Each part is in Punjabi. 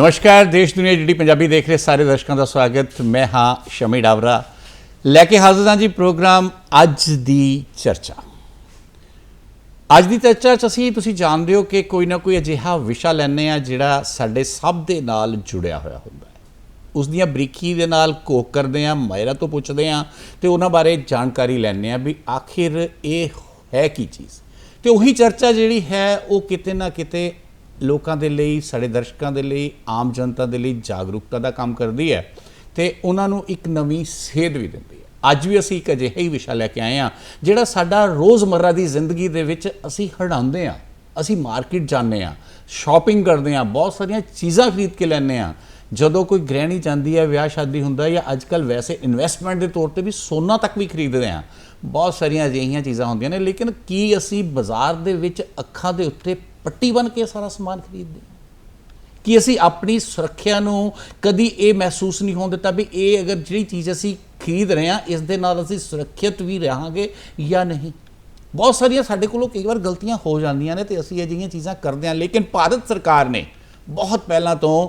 ਨਮਸਕਾਰ, ਦੇਸ਼, ਦੁਨੀਆ, ਜਿਹੜੀ ਪੰਜਾਬੀ ਦੇਖ ਰਹੇ ਸਾਰੇ ਦਰਸ਼ਕਾਂ ਦਾ ਸਵਾਗਤ। ਮੈਂ ਹਾਂ ਸ਼ਮੀ ਡਾਵਰਾ। ਲੈ ਕੇ ਹਾਜ਼ਰ ਹਾਂ ਜੀ ਪ੍ਰੋਗਰਾਮ ਅੱਜ ਦੀ ਚਰਚਾ। ਅੱਜ ਦੀ ਚਰਚਾ ਚ ਅਸੀਂ, ਤੁਸੀਂ ਜਾਣਦੇ ਹੋ ਕਿ ਕੋਈ ਨਾ ਕੋਈ ਅਜਿਹਾ ਵਿਸ਼ਾ ਲੈਣੇ ਆ ਜਿਹੜਾ ਸਾਡੇ ਸਭ ਦੇ ਨਾਲ ਜੁੜਿਆ ਹੋਇਆ ਹੁੰਦਾ ਹੈ। ਉਸ ਦੀਆਂ ਬਰੀਕੀ ਦੇ ਨਾਲ ਕੋਕ ਕਰਦੇ ਆ ਮਾਇਰਾ ਤੋਂ ਪੁੱਛਦੇ ਆ ਤੇ ਉਹਨਾਂ ਬਾਰੇ ਜਾਣਕਾਰੀ ਲੈਣੇ ਆ ਵੀ ਆਖਿਰ ਇਹ ਹੈ ਕੀ ਚੀਜ਼। ਤੇ ਉਹੀ ਚਰਚਾ ਜਿਹੜੀ ਹੈ, ਉਹ ਕਿਤੇ ਨਾ ਕਿਤੇ ਲੋਕਾਂ ਦੇ ਲਈ, ਸਾਡੇ ਦਰਸ਼ਕਾਂ ਦੇ ਲਈ, ਆਮ ਜਨਤਾ ਦੇ ਲਈ ਜਾਗਰੂਕਤਾ ਦਾ ਕੰਮ ਕਰਦੀ ਹੈ ਤੇ ਉਹਨਾਂ ਨੂੰ ਇੱਕ ਨਵੀਂ ਸੇਧ ਵੀ ਦਿੰਦੀ ਹੈ। ਅੱਜ ਵੀ ਅਸੀਂ ਇੱਕ ਅਜਿਹਾ ਹੀ ਵਿਸ਼ਾ ਲੈ ਕੇ ਆਏ ਹਾਂ, ਜਿਹੜਾ ਸਾਡਾ ਰੋਜ਼ਮਰਰਾ ਦੀ ਜ਼ਿੰਦਗੀ ਦੇ ਵਿੱਚ ਅਸੀਂ ਹੜਾਉਂਦੇ ਹਾਂ, ਅਸੀਂ ਮਾਰਕੀਟ ਜਾਂਦੇ ਹਾਂ, ਸ਼ਾਪਿੰਗ ਕਰਦੇ ਹਾਂ, ਬਹੁਤ ਸਾਰੀਆਂ ਚੀਜ਼ਾਂ ਖਰੀਦ ਕੇ ਲੈਂਦੇ ਹਾਂ। ਜਦੋਂ ਕੋਈ ਗ੍ਰਹਿਣੀ ਜਾਂਦੀ ਹੈ, ਵਿਆਹ ਸ਼ਾਦੀ ਹੁੰਦਾ ਹੈ ਜਾਂ ਅੱਜ ਕੱਲ ਵੈਸੇ ਇਨਵੈਸਟਮੈਂਟ ਦੇ ਤੌਰ ਤੇ ਵੀ ਸੋਨਾ ਤੱਕ ਵੀ ਖਰੀਦਦੇ ਹਾਂ, ਬਹੁਤ ਸਾਰੀਆਂ ਅਜਿਹੀਆਂ ਚੀਜ਼ਾਂ ਹੁੰਦੀਆਂ ਨੇ, ਲੇਕਿਨ ਕੀ ਅਸੀਂ ਬਾਜ਼ਾਰ ਦੇ ਵਿੱਚ ਅੱਖਾਂ ਦੇ ਉੱਤੇ ਪੱਟੀ ਬਨ ਕੇ ਸਾਰਾ ਸਮਾਨ ਖਰੀਦਦੇ ਹਾਂ। ਕਿ ਅਸੀਂ ਆਪਣੀ ਸੁਰੱਖਿਆ ਨੂੰ ਕਦੀ ਇਹ ਮਹਿਸੂਸ ਨਹੀਂ ਹੋਣ ਦਿੱਤਾ ਵੀ ਇਹ ਅਗਰ ਜਿਹੜੀ ਚੀਜ਼ ਅਸੀਂ ਖਰੀਦ ਰਹੇ ਹਾਂ, ਇਸ ਦੇ ਨਾਲ ਅਸੀਂ ਸੁਰੱਖਿਅਤ ਵੀ ਰਹਾਂਗੇ ਜਾਂ ਨਹੀਂ। ਬਹੁਤ ਸਾਰੀਆਂ ਸਾਡੇ ਕੋਲੋਂ ਕਈ ਵਾਰ ਗਲਤੀਆਂ ਹੋ ਜਾਂਦੀਆਂ ਨੇ ਤੇ ਅਸੀਂ ਅਜਿਹੀਆਂ ਚੀਜ਼ਾਂ ਕਰਦੇ ਹਾਂ। ਲੇਕਿਨ ਭਾਰਤ ਸਰਕਾਰ ਨੇ ਬਹੁਤ ਪਹਿਲਾਂ ਤੋਂ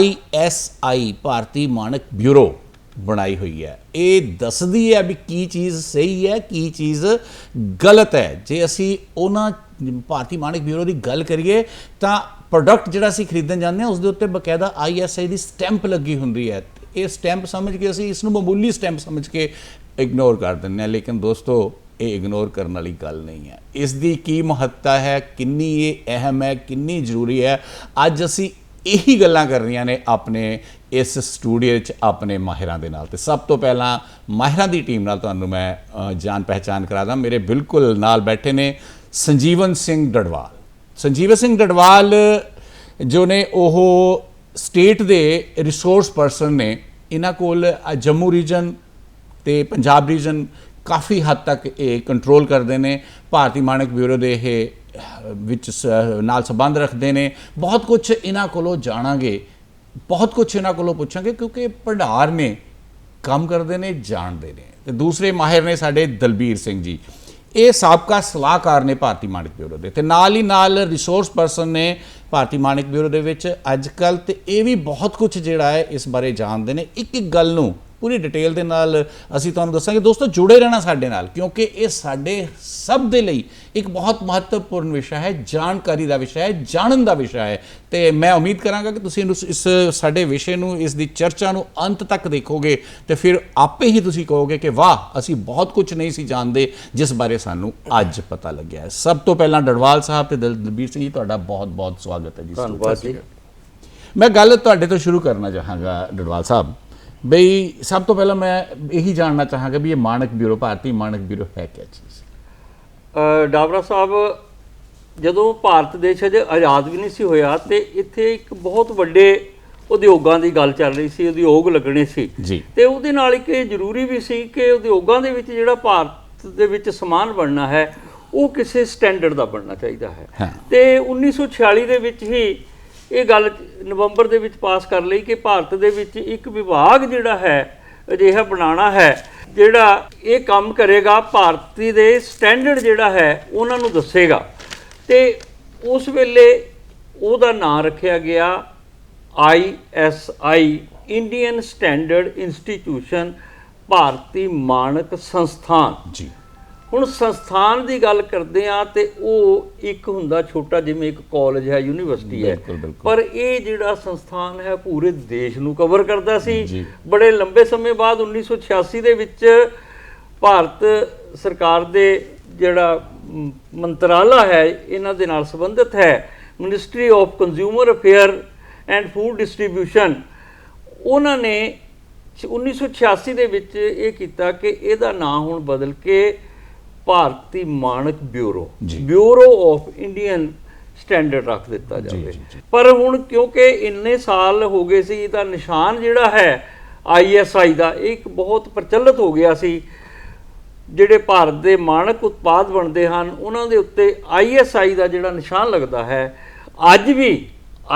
ISI ਭਾਰਤੀ ਮਾਨਕ ਬਿਊਰੋ ਬਣਾਈ ਹੋਈ ਹੈ। ਇਹ ਦੱਸਦੀ ਹੈ ਵੀ ਕੀ ਚੀਜ਼ ਸਹੀ ਹੈ, ਕੀ ਚੀਜ਼ ਗਲਤ ਹੈ। ਜੇ ਅਸੀਂ ਉਹਨਾਂ ਭਾਰਤੀ ਮਾਨਕ ਬਿਊਰੋ ਦੀ ਗੱਲ ਕਰੀਏ ਤਾਂ ਪ੍ਰੋਡਕਟ ਜਿਹੜਾ ਅਸੀਂ ਖਰੀਦਣ ਜਾਂਦੇ ਹਾਂ ਉਸ ਦੇ ਉੱਤੇ ਬਕਾਇਦਾ ISI ਦੀ ਸਟੈਂਪ ਲੱਗੀ ਹੁੰਦੀ ਹੈ। ਇਹ ਸਟੈਂਪ ਸਮਝ ਕੇ ਅਸੀਂ ਇਸ ਨੂੰ ਮਾਮੂਲੀ ਸਟੈਂਪ ਸਮਝ ਕੇ ਇਗਨੋਰ ਕਰ ਦਿੰਦੇ ਹਾਂ, ਲੇਕਿਨ ਦੋਸਤੋ, ਇਹ ਇਗਨੋਰ ਕਰਨ ਵਾਲੀ ਗੱਲ ਨਹੀਂ ਹੈ। ਇਸ ਦੀ ਕੀ ਮਹੱਤਤਾ ਹੈ, ਕਿੰਨੀ ਇਹ ਅਹਿਮ ਹੈ, ਕਿੰਨੀ ਜ਼ਰੂਰੀ ਹੈ? ਅੱਜ ਅਸੀਂ ਇਹੀ ਗੱਲਾਂ ਕਰਨੀਆਂ ਨੇ ਆਪਣੇ ਇਸ ਸਟੂਡੀਓ 'ਚ ਆਪਣੇ ਮਾਹਿਰਾਂ ਦੇ ਨਾਲ। ਤੇ ਸਭ ਤੋਂ ਪਹਿਲਾਂ ਮਾਹਿਰਾਂ ਦੀ ਟੀਮ ਨਾਲ ਤੁਹਾਨੂੰ ਮੈਂ ਜਾਣ ਪਹਿਚਾਨ ਕਰਾ ਦਾਂ। ਮੇਰੇ ਬਿਲਕੁਲ ਨਾਲ ਬੈਠੇ ਨੇ ਸੰਜੀਵਨ ਸਿੰਘ ਡੜਵਾਲ। ਸੰਜੀਵਨ ਸਿੰਘ ਡੜਵਾਲ ਜੋ ਨੇ ਉਹ ਸਟੇਟ ਦੇ ਰਿਸੋਰਸ ਪਰਸਨ ਨੇ, ਇਹਨਾਂ ਕੋਲ ਜੰਮੂ ਰੀਜਨ ਤੇ ਪੰਜਾਬ ਰੀਜਨ ਕਾਫੀ ਹੱਦ ਤੱਕ ਇਹ ਕੰਟਰੋਲ ਕਰਦੇ ਨੇ। ਭਾਰਤੀ ਮਾਨਕ ਬਿਊਰੋ ਦੇ ਇਹ, ਵਿੱਚ ਸ- ਨਾਲ ਸੰਬੰਧ ਰੱਖਦੇ ਨੇ। ਬਹੁਤ ਕੁਝ ਇਹਨਾਂ ਕੋਲੋਂ ਜਾਣਾਂਗੇ। ਬਹੁਤ ਕੁਝ ਇਹਨਾਂ ਕੋਲੋਂ ਪੁੱਛਾਂਗੇ ਕਿਉਂਕਿ ਭੰਡਾਰ ਨੇ, ਕੰਮ ਕਰਦੇ ਨੇ, ਜਾਣਦੇ ਨੇ। ਤੇ ਦੂਸਰੇ ਮਾਹਿਰ ਨੇ ਸਾਡੇ ਦਲਬੀਰ ਸਿੰਘ ਜੀ। ਇਹ ਸਾਬਕਾ ਸਲਾਹਕਾਰ ਨੇ ਭਾਰਤੀ ਮਾਨਕ ਬਿਊਰੋ ਦੇ ਤੇ ਨਾਲ ਹੀ ਨਾਲ ਰਿਸੋਰਸ ਪਰਸਨ ਨੇ ਭਾਰਤੀ ਮਾਨਕ ਬਿਊਰੋ ਦੇ ਵਿੱਚ ਅੱਜ ਕੱਲ ਤੇ ਇਹ ਵੀ ਬਹੁਤ ਕੁਝ ਜਿਹੜਾ ਹੈ ਇਸ ਬਾਰੇ ਜਾਣਦੇ ਨੇ। ਇੱਕ ਇੱਕ ਗੱਲ ਨੂੰ ਪੂਰੀ ਡਿਟੇਲ ਦੇ ਨਾਲ ਅਸੀਂ ਤੁਹਾਨੂੰ ਦੱਸਾਂਗੇ। ਦੋਸਤੋ ਜੁੜੇ ਰਹਿਣਾ ਸਾਡੇ ਨਾਲ ਕਿਉਂਕਿ ਇਹ ਸਾਡੇ ਸਭ ਦੇ ਲਈ ਇੱਕ ਬਹੁਤ ਮਹੱਤਵਪੂਰਨ ਵਿਸ਼ਾ ਹੈ ਜਾਣਕਾਰੀ ਦਾ ਵਿਸ਼ਾ ਹੈ ਜਾਣਨ ਦਾ ਵਿਸ਼ਾ ਹੈ। ਤੇ ਮੈਂ ਉਮੀਦ ਕਰਾਂਗਾ ਕਿ ਤੁਸੀਂ ਇਸ ਸਾਡੇ ਵਿਸ਼ੇ ਨੂੰ ਇਸ ਦੀ ਚਰਚਾ ਨੂੰ ਅੰਤ ਤੱਕ ਦੇਖੋਗੇ ਤੇ ਫਿਰ ਆਪੇ ਹੀ ਤੁਸੀਂ ਕਹੋਗੇ ਕਿ ਵਾਹ ਅਸੀਂ ਬਹੁਤ ਕੁਝ ਨਹੀਂ ਸੀ ਜਾਣਦੇ ਜਿਸ ਬਾਰੇ ਸਾਨੂੰ ਅੱਜ ਪਤਾ ਲੱਗਿਆ ਹੈ। ਸਭ ਤੋਂ ਪਹਿਲਾਂ ਡੜਵਾਲ ਸਾਹਿਬ ਤੇ ਦਲ- ਦਲਬੀਰ ਸਿੰਘ ਜੀ ਤੁਹਾਡਾ ਬਹੁਤ ਬਹੁਤ ਸਵਾਗਤ ਹੈ ਜੀ। ਧੰਨਵਾਦ ਜੀ। ਮੈਂ ਗੱਲ ਤੁਹਾਡੇ ਤੋਂ ਸ਼ੁਰੂ ਕਰਨਾ ਚਾਹਾਂਗਾ ਡੜਵਾਲ ਸਾਹਿਬ। ਬਈ ਸਭ ਤੋਂ ਪਹਿਲਾਂ ਮੈਂ ਇਹੀ ਜਾਣਨਾ ਚਾਹਾਂਗਾ ਵੀ ਇਹ ਮਾਨਕ ਬਿਊਰੋ ਭਾਰਤੀ ਮਾਨਕ ਬਿਊਰੋ ਹੈ ਕੀ ਚੀਜ਼? ਅ, ਡਾਬਰਾ ਸਾਹਿਬ ਜਦੋਂ ਭਾਰਤ ਦੇਸ਼ ਅਜੇ ਆਜ਼ਾਦ ਵੀ ਨਹੀਂ ਸੀ ਹੋਇਆ ਤੇ ਇੱਥੇ ਇੱਕ ਬਹੁਤ ਵੱਡੇ ਉਦਯੋਗਾਂ ਦੀ ਗੱਲ ਚੱਲ ਰਹੀ ਸੀ ਉਦਯੋਗ ਲੱਗਣੇ ਸੀ। ਤੇ ਉਹਦੇ ਨਾਲ ਇੱਕ ਇਹ ਜ਼ਰੂਰੀ ਵੀ ਸੀ ਕਿ ਉਦਯੋਗਾਂ ਦੇ ਵਿੱਚ ਜਿਹੜਾ ਭਾਰਤ ਦੇ ਵਿੱਚ ਸਮਾਨ ਬਣਨਾ ਹੈ ਉਹ ਕਿਸੇ ਸਟੈਂਡਰਡ ਦਾ ਬਣਨਾ ਚਾਹੀਦਾ ਹਾਂ। ਤੇ 1946 ਦੇ ਵਿੱਚ ਹੀ ਇਹ ਗੱਲ ਨਵੰਬਰ ਦੇ ਵਿੱਚ ਪਾਸ ਕਰ ਲਈ ਕਿ ਭਾਰਤ ਦੇ ਵਿੱਚ ਇੱਕ ਵਿਭਾਗ ਜਿਹੜਾ ਹੈ, ਅਜਿਹਾ ਬਣਾਉਣਾ ਹੈ, ਜਿਹੜਾ ਇਹ ਕੰਮ ਕਰੇਗਾ, ਭਾਰਤੀ ਦੇ ਸਟੈਂਡਰਡ ਜਿਹੜਾ ਹੈ, ਉਹਨਾਂ ਨੂੰ ਦੱਸੇਗਾ। ਤੇ ਉਸ ਵੇਲੇ ਉਹਦਾ ਨਾਂ ਰੱਖਿਆ ਗਿਆ ISI ਇੰਡੀਅਨ ਸਟੈਂਡਰਡ ਇੰਸਟੀਟਿਊਸ਼ਨ, ਭਾਰਤੀ ਮਾਨਕ ਸੰਸਥਾਨ। ਜੀ। ਹੁਣ ਸੰਸਥਾਨ ਦੀ ਗੱਲ ਕਰਦੇ ਆ ਤੇ ਉਹ ਇੱਕ ਹੁੰਦਾ ਛੋਟਾ ਜਿਵੇਂ ਇੱਕ ਕਾਲਜ ਹੈ ਯੂਨੀਵਰਸਿਟੀ ਹੈ। ਪਰ ਇਹ ਜਿਹੜਾ ਸੰਸਥਾਨ ਹੈ ਪੂਰੇ ਦੇਸ਼ ਨੂੰ ਕਵਰ ਕਰਦਾ ਸੀ। ਬੜੇ ਲੰਬੇ ਸਮੇਂ ਬਾਅਦ 1986 ਦੇ ਵਿੱਚ ਭਾਰਤ ਸਰਕਾਰ ਦੇ ਜਿਹੜਾ ਮੰਤਰਾਲਾ ਹੈ ਇਹਨਾਂ ਦੇ ਨਾਲ ਸੰਬੰਧਿਤ ਹੈ ministry of consumer affair and food distribution ਉਹਨਾਂ ਨੇ 1986 ਦੇ ਵਿੱਚ ਇਹ ਕੀਤਾ ਕਿ ਇਹਦਾ ਨਾਂ ਹੁਣ ਬਦਲ ਕੇ ਭਾਰਤੀ ਮਾਨਕ bureau. Bureau of Indian standard ਰੱਖ ਦਿੱਤਾ ਜਾਵੇ। ਪਰ ਹੁਣ ਕਿਉਂਕਿ ਇੰਨੇ ਸਾਲ ਹੋ ਗਏ ਸੀ ਇਹਦਾ ਨਿਸ਼ਾਨ ਜਿਹੜਾ ਹੈ ISI ਦਾ ਇਹ ਇੱਕ ਬਹੁਤ ਪ੍ਰਚਲਿਤ ਹੋ ਗਿਆ ਸੀ। ਜਿਹੜੇ ਭਾਰਤ ਦੇ ਮਾਨਕ ਉਤਪਾਦ ਬਣਦੇ ਹਨ ਉਹਨਾਂ ਦੇ ਉੱਤੇ ISI ਦਾ ਜਿਹੜਾ ਨਿਸ਼ਾਨ ਲੱਗਦਾ ਹੈ ਅੱਜ ਵੀ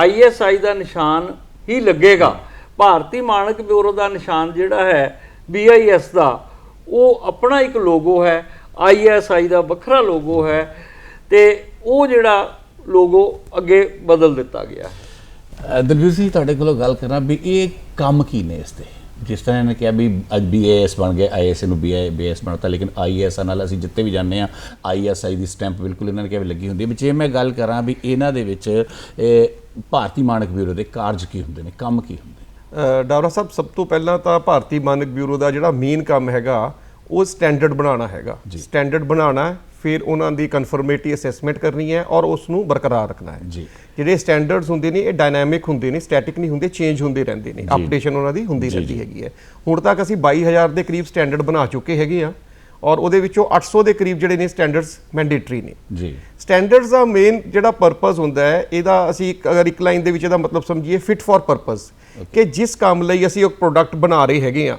ISI ਦਾ ਨਿਸ਼ਾਨ ਹੀ ਲੱਗੇਗਾ। ਭਾਰਤੀ ਮਾਨਕ ਬਿਊਰੋ ਦਾ ਨਿਸ਼ਾਨ ਜਿਹੜਾ ਹੈ BIS ਦਾ ਉਹ ਆਪਣਾ ਇੱਕ ਲੋਗੋ ਹੈ। ISI ਦਾ ਵੱਖਰਾ ਲੋਗੋ ਹੈ ਤੇ ਉਹ ਜਿਹੜਾ ਲੋਗੋ ਅੱਗੇ ਬਦਲ ਦਿੱਤਾ ਗਿਆ ਦਲਵੀਰ ਸਿੰਘ ਤੁਹਾਡੇ ਕੋਲੋਂ ਗੱਲ ਕਰਾਂ ਵੀ ਇਹ ਕੰਮ ਕੀ ਨੇ ਇਸ ਤੇ? ਜਿਸ ਤਰ੍ਹਾਂ ਇਹਨੇ ਕਿਹਾ ਵੀ ਅੱਜ ਬੀਏਐਸ ਬਣ ਗਿਆ ਆਈਐਸ ਨੂੰ ਬੀਏ ਬੀਐਸ ਬਣਤਾ ਲੇਕਿਨ ਆਈਐਸ ਨਾਲ ਅਸੀਂ ਜਿੱਤੇ ਵੀ ਜਾਂਦੇ ਆ ਆਈਐਸਆਈ ਦੀ ਸਟੈਂਪ ਬਿਲਕੁਲ ਇਹਨਾਂ ਨੇ ਕਿਹਾ ਵੀ ਲੱਗੀ ਹੁੰਦੀ ਹੈ। ਵੀ ਜੇ ਮੈਂ ਗੱਲ ਕਰਾਂ ਵੀ ਇਹਨਾਂ ਦੇ ਵਿੱਚ ਇਹ ਭਾਰਤੀ ਮਾਨਕ ਬਿਊਰੋ ਦੇ ਕਾਰਜ ਕੀ ਹੁੰਦੇ ਨੇ ਕੰਮ ਕੀ ਹੁੰਦੇ ਨੇ? ਡਾਵਰਾ ਸਾਹਿਬ ਸਭ ਤੋਂ ਪਹਿਲਾਂ ਤਾਂ ਭਾਰਤੀ ਮਾਨਕ ਬਿਊਰੋ ਦਾ ਜਿਹੜਾ ਮੇਨ ਕੰਮ ਹੈਗਾ ਉਹ ਸਟੈਂਡਰਡ ਬਣਾਉਣਾ ਹੈਗਾ। ਸਟੈਂਡਰਡ ਬਣਾਉਣਾ ਫਿਰ ਉਹਨਾਂ ਦੀ ਕਨਫਰਮੇਟੀ ਅਸੈਸਮੈਂਟ ਕਰਨੀ ਹੈ ਔਰ ਉਸ ਨੂੰ ਬਰਕਰਾਰ ਰੱਖਣਾ ਹੈ। ਜਿਹੜੇ ਸਟੈਂਡਰਡਸ ਹੁੰਦੇ ਨੇ ਇਹ ਡਾਇਨਾਮਿਕ ਹੁੰਦੇ ਨੇ ਸਟੈਟਿਕ ਨਹੀਂ ਹੁੰਦੇ ਚੇਂਜ ਹੁੰਦੇ ਰਹਿੰਦੇ ਨੇ। ਅਪਡੇਸ਼ਨ ਉਹਨਾਂ ਦੀ ਹੁੰਦੀ ਰਹਿੰਦੀ ਹੈਗੀ ਹੈ। ਹੁਣ ਤੱਕ ਅਸੀਂ 22000 ਦੇ ਕਰੀਬ ਸਟੈਂਡਰਡ ਬਣਾ ਚੁੱਕੇ ਹੈਗੇ ਆ ਔਰ ਉਹਦੇ ਵਿੱਚੋਂ 800 ਦੇ ਕਰੀਬ ਜਿਹੜੇ ਨੇ ਸਟੈਂਡਰਡਸ ਮੈਂਡੇਟਰੀ ਨੇ। ਜੀ। ਸਟੈਂਡਰਡਸ ਦਾ ਮੇਨ ਜਿਹੜਾ ਪਰਪਸ ਹੁੰਦਾ ਹੈ ਇਹਦਾ ਅਸੀਂ ਇੱਕ- ਅਗਰ ਇੱਕ ਲਾਈਨ ਦੇ ਵਿੱਚ ਇਹਦਾ ਮਤਲਬ ਸਮਝੀਏ ਫਿਟ ਫॉर ਪਰਪਸ ਕਿ ਜਿਸ ਕੰਮ ਲਈ ਅਸੀਂ ਇੱਕ ਪ੍ਰੋਡਕਟ ਬਣਾ ਰਹੇ ਹੈਗੇ ਆ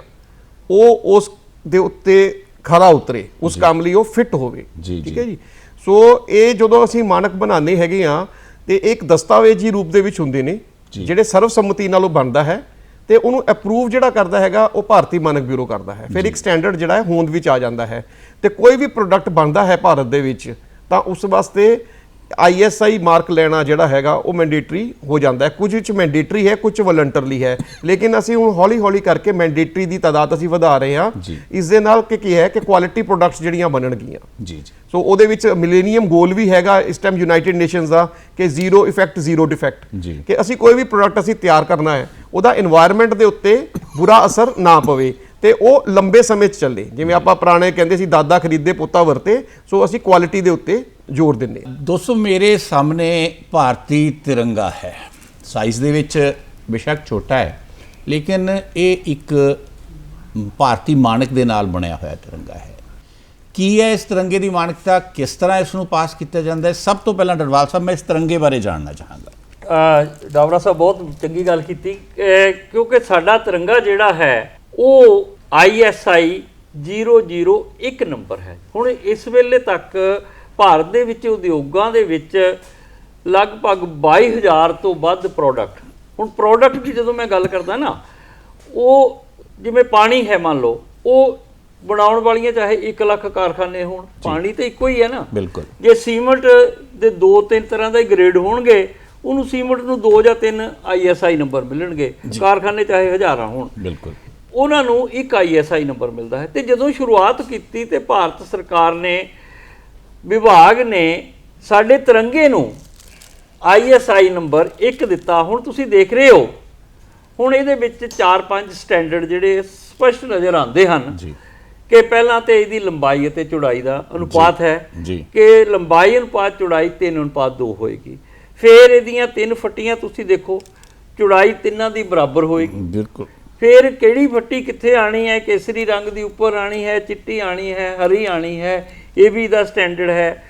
ਉਹ ਉਸ ਦੇ ਉੱਤੇ ਖਰਾ ਉਤਰੇ ਉਸ ਕੰਮ ਲਈ ਉਹ ਫਿੱਟ ਹੋਵੇ ਠੀਕ ਹੈ ਜੀ? ਸੋ ਇਹ ਜਦੋਂ ਅਸੀਂ ਮਾਨਕ ਬਣਾਉਂਦੇ ਹੈਗੇ ਆ ਤੇ ਇੱਕ ਦਸਤਾਵੇਜ਼ੀ ਰੂਪ ਦੇ ਵਿੱਚ ਹੁੰਦੇ ਨੇ ਜਿਹੜੇ ਸਰਵਸੰਮਤੀ ਨਾਲ ਉਹ ਬਣਦਾ ਹੈ ਤੇ ਉਹਨੂੰ ਅਪਰੂਵ ਜਿਹੜਾ ਕਰਦਾ ਹੈਗਾ ਉਹ ਭਾਰਤੀ ਮਾਨਕ ਬਿਊਰੋ ਕਰਦਾ ਹੈ। ਫਿਰ ਇੱਕ ਸਟੈਂਡਰਡ ਜਿਹੜਾ ਹੈ ਹੋਂਦ ਵਿੱਚ ਆ ਜਾਂਦਾ ਹੈ। ਤੇ ਕੋਈ ਵੀ ਪ੍ਰੋਡਕਟ ਬਣਦਾ ਹੈ ਭਾਰਤ ਦੇ ਵਿੱਚ ਤਾਂ ਉਸ ਵਾਸਤੇ ਆਈਐਸਆਈ ਮਾਰਕ ਲੈਣਾ ਜਿਹੜਾ ਹੈਗਾ ਉਹ ਮੈਂਡੇਟਰੀ ਹੋ ਜਾਂਦਾ ਹੈ। ਕੁਝ ਵਿੱਚ ਮੈਂਡੇਟਰੀ ਹੈ ਕੁਝ ਵਲੰਟਰਲੀ ਹੈ। ਲੇਕਿਨ ਅਸੀਂ ਹੁਣ ਹੌਲੀ ਹੌਲੀ ਕਰਕੇ ਮੈਂਡੇਟਰੀ ਦੀ ਤਾਦਾਦ ਅਸੀਂ ਵਧਾ ਰਹੇ ਹਾਂ। ਇਸ ਦੇ ਨਾਲ ਕਿ ਕੀ ਹੈ ਕਿ ਕੁਆਲਿਟੀ ਪ੍ਰੋਡਕਟਸ ਜਿਹੜੀਆਂ ਬਣਨਗੀਆਂ। ਜੀ ਜੀ। ਸੋ ਉਹਦੇ ਵਿੱਚ ਮਿਲੇਨੀਅਮ ਗੋਲ ਵੀ ਹੈਗਾ ਇਸ ਟਾਈਮ ਯੂਨਾਈਟਿਡ ਨੇਸ਼ਨਸ ਦਾ ਕਿ ਜ਼ੀਰੋ ਇਫੈਕਟ ਜ਼ੀਰੋ ਡਿਫੈਕਟ ਕਿ ਅਸੀਂ ਕੋਈ ਵੀ ਪ੍ਰੋਡਕਟ ਅਸੀਂ ਤਿਆਰ ਕਰਨਾ ਹੈ ਉਹਦਾ এনवायरमेंट ਦੇ ਉੱਤੇ ਬੁਰਾ ਅਸਰ ਨਾ ਪਵੇ। ਤੇ ਉਹ ਲੰਬੇ ਸਮੇਂ 'ਚ ਚੱਲੇ। ਜਿਵੇਂ ਆਪਾਂ ਪੁਰਾਣੇ ਕਹਿੰਦੇ ਸੀ ਦਾਦਾ ਖਰੀਦੇ ਪੋਤਾ ਵਰਤੇ। ਸੋ ਅਸੀਂ ਕੁਆਲਿਟੀ ਦੇ ਉੱਤੇ ਜ਼ੋਰ ਦਿੰਦੇ ਹਾਂ। ਦੋਸਤੋ ਮੇਰੇ ਸਾਹਮਣੇ ਭਾਰਤੀ ਤਿਰੰਗਾ ਹੈ। ਸਾਈਜ਼ ਦੇ ਵਿੱਚ ਬੇਸ਼ੱਕ ਛੋਟਾ ਹੈ ਲੇਕਿਨ ਇਹ ਇੱਕ ਭਾਰਤੀ ਮਾਨਕ ਦੇ ਨਾਲ ਬਣਿਆ ਹੋਇਆ ਤਿਰੰਗਾ ਹੈ। ਕੀ ਹੈ ਇਸ ਤਿਰੰਗੇ ਦੀ ਮਾਨਕਤਾ? ਕਿਸ ਤਰ੍ਹਾਂ ਇਸ ਨੂੰ ਪਾਸ ਕੀਤਾ ਜਾਂਦਾ ਹੈ? ਸਭ ਤੋਂ ਪਹਿਲਾਂ ਡਰਵਾਲ ਸਾਹਿਬ ਮੈਂ ਇਸ ਤਿਰੰਗੇ ਬਾਰੇ ਜਾਣਨਾ ਚਾਹਾਂਗਾ। ਡਾਵਰਾ ਸਾਹਿਬ ਬਹੁਤ ਚੰਗੀ ਗੱਲ ਕੀਤੀ। ਕਿਉਂਕਿ ਸਾਡਾ ਤਿਰੰਗਾ ਜਿਹੜਾ ਹੈ ਉਹ ISI 001 ਨੰਬਰ ਹੈ। ਹੁਣ ਇਸ ਵੇਲੇ ਤੱਕ ਭਾਰਤ ਦੇ ਵਿੱਚ ਉਦਯੋਗਾਂ ਦੇ ਵਿੱਚ ਲਗਭਗ 22000 ਤੋਂ ਵੱਧ ਪ੍ਰੋਡਕਟ ਹੁਣ ਪ੍ਰੋਡਕਟ ਦੀ ਜਦੋਂ ਮੈਂ ਗੱਲ ਕਰਦਾ ਨਾ ਉਹ ਜਿਵੇਂ ਪਾਣੀ ਹੈ ਮੰਨ ਲਓ ਉਹ ਬਣਾਉਣ ਵਾਲੀਆਂ ਚਾਹੇ 1 ਲੱਖ ਕਾਰਖਾਨੇ ਹੋਣ ਪਾਣੀ ਤਾਂ ਇੱਕੋ ਹੀ ਹੈ ਨਾ। ਬਿਲਕੁਲ। ਜੇ ਸੀਮਟ ਦੇ ਦੋ ਤਿੰਨ ਤਰ੍ਹਾਂ ਦੇ ਗ੍ਰੇਡ ਹੋਣਗੇ ਉਹਨੂੰ ਸੀਮਟ ਨੂੰ ਦੋ ਜਾਂ ਤਿੰਨ ਆਈਐਸਆਈ ਨੰਬਰ ਮਿਲਣਗੇ। ਕਾਰਖਾਨੇ ਚਾਹੇ ਹਜ਼ਾਰਾਂ ਹੋਣ। ਬਿਲਕੁਲ। ਉਹਨਾਂ ਨੂੰ ਇੱਕ ਆਈਐਸਆਈ ਨੰਬਰ ਮਿਲਦਾ ਹੈ। ਤੇ ਜਦੋਂ ਸ਼ੁਰੂਆਤ ਕੀਤੀ ਤੇ ਭਾਰਤ ਸਰਕਾਰ ਨੇ ਵਿਭਾਗ ਨੇ ਸਾਡੇ ਤਿਰੰਗੇ ਨੂੰ ਆਈਐਸਆਈ ਨੰਬਰ 1 ਦਿੱਤਾ। ਹੁਣ ਤੁਸੀਂ ਦੇਖ ਰਹੇ ਹੋ ਹੁਣ ਇਹਦੇ ਵਿੱਚ 4-5 ਸਟੈਂਡਰਡ ਜਿਹੜੇ ਸਪਸ਼ਟ ਨਜ਼ਰ ਆਉਂਦੇ ਹਨ ਜੀ। ਕਿ ਪਹਿਲਾਂ ਤੇ ਇਹਦੀ ਲੰਬਾਈ ਅਤੇ ਚੌੜਾਈ ਦਾ ਅਨੁਪਾਤ ਹੈ ਕਿ ਲੰਬਾਈ ਅਨੁਪਾਤ ਚੌੜਾਈ 3 ਅਨੁਪਾਤ 2 ਹੋਏਗੀ। ਫਿਰ ਇਹਦੀਆਂ ਤਿੰਨ ਫੱਟੀਆਂ ਤੁਸੀਂ ਦੇਖੋ ਚੌੜਾਈ ਤਿੰਨਾਂ ਦੀ ਬਰਾਬਰ ਹੋਏਗੀ। ਬਿਲਕੁਲ। ਫਿਰ ਕਿਹੜੀ ਫੱਟੀ ਕਿੱਥੇ ਆਣੀ ਹੈ? ਕੇਸਰੀ ਰੰਗ ਦੀ ਉੱਪਰ ਆਣੀ ਹੈ ਚਿੱਟੀ ਆਣੀ ਹੈ ਹਰੀ ਆਣੀ ਹੈ ਇਹ ਵੀ ਦਾ ਸਟੈਂਡਰਡ ਹੈ।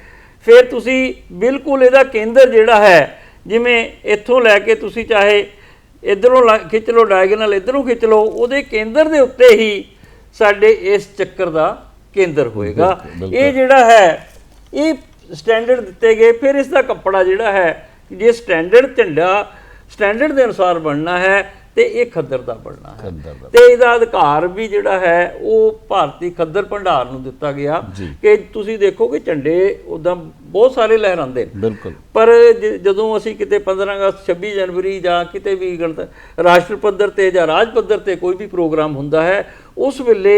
ਫਿਰ ਤੁਸੀਂ ਬਿਲਕੁਲ ਇਹਦਾ ਕੇਂਦਰ ਜਿਹੜਾ ਹੈ ਜਿਵੇਂ ਇੱਥੋਂ ਲੈ ਕੇ ਤੁਸੀਂ ਚਾਹੇ ਇਧਰੋਂ ਖਿੱਚ ਲਓ ਡਾਇਗੋਨਲ ਇਧਰੋਂ ਖਿੱਚ ਲਓ ਉਹਦੇ ਕੇਂਦਰ ਦੇ ਉੱਤੇ ਹੀ ਸਾਡੇ ਇਸ ਚੱਕਰ ਦਾ ਕੇਂਦਰ ਹੋਏਗਾ। ਇਹ ਜਿਹੜਾ ਹੈ ਇਹ ਸਟੈਂਡਰਡ ਦਿੱਤੇ ਗਏ। ਫਿਰ ਇਸ ਦਾ ਕੱਪੜਾ ਜਿਹੜਾ ਹੈ ਜੇ ਸਟੈਂਡਰਡ ਝੰਡਾ ਸਟੈਂਡਰਡ ਦੇ ਅਨੁਸਾਰ ਬਣਨਾ ਹੈ ਤੇ ਇਹ ਖੱਦਰ ਦਾ ਬਣਨਾ ਹੈ। ਤੇ ਇਹਦਾ ਅਧਿਕਾਰ ਵੀ ਜਿਹੜਾ ਹੈ ਉਹ ਭਾਰਤੀ ਖੱਦਰ ਭੰਡਾਰ ਨੂੰ ਦਿੱਤਾ ਗਿਆ। ਕਿ ਤੁਸੀਂ ਦੇਖੋ ਕਿ ਝੰਡੇ ਉਦਾਂ ਬਹੁਤ ਸਾਰੇ ਲਹਿਰਾਉਂਦੇ ਨੇ ਬਿਲਕੁਲ ਪਰ ਜਦੋਂ ਅਸੀਂ ਕਿਤੇ 15 ਅਗਸਤ 26 ਜਨਵਰੀ ਜਾਂ ਕਿਤੇ ਵੀ ਗਣਤ ਰਾਸ਼ਟਰ ਪੱਧਰ ਤੇ ਜਾਂ ਰਾਜ ਪੱਧਰ ਤੇ ਕੋਈ ਵੀ ਪ੍ਰੋਗਰਾਮ ਹੁੰਦਾ ਹੈ ਉਸ ਵੇਲੇ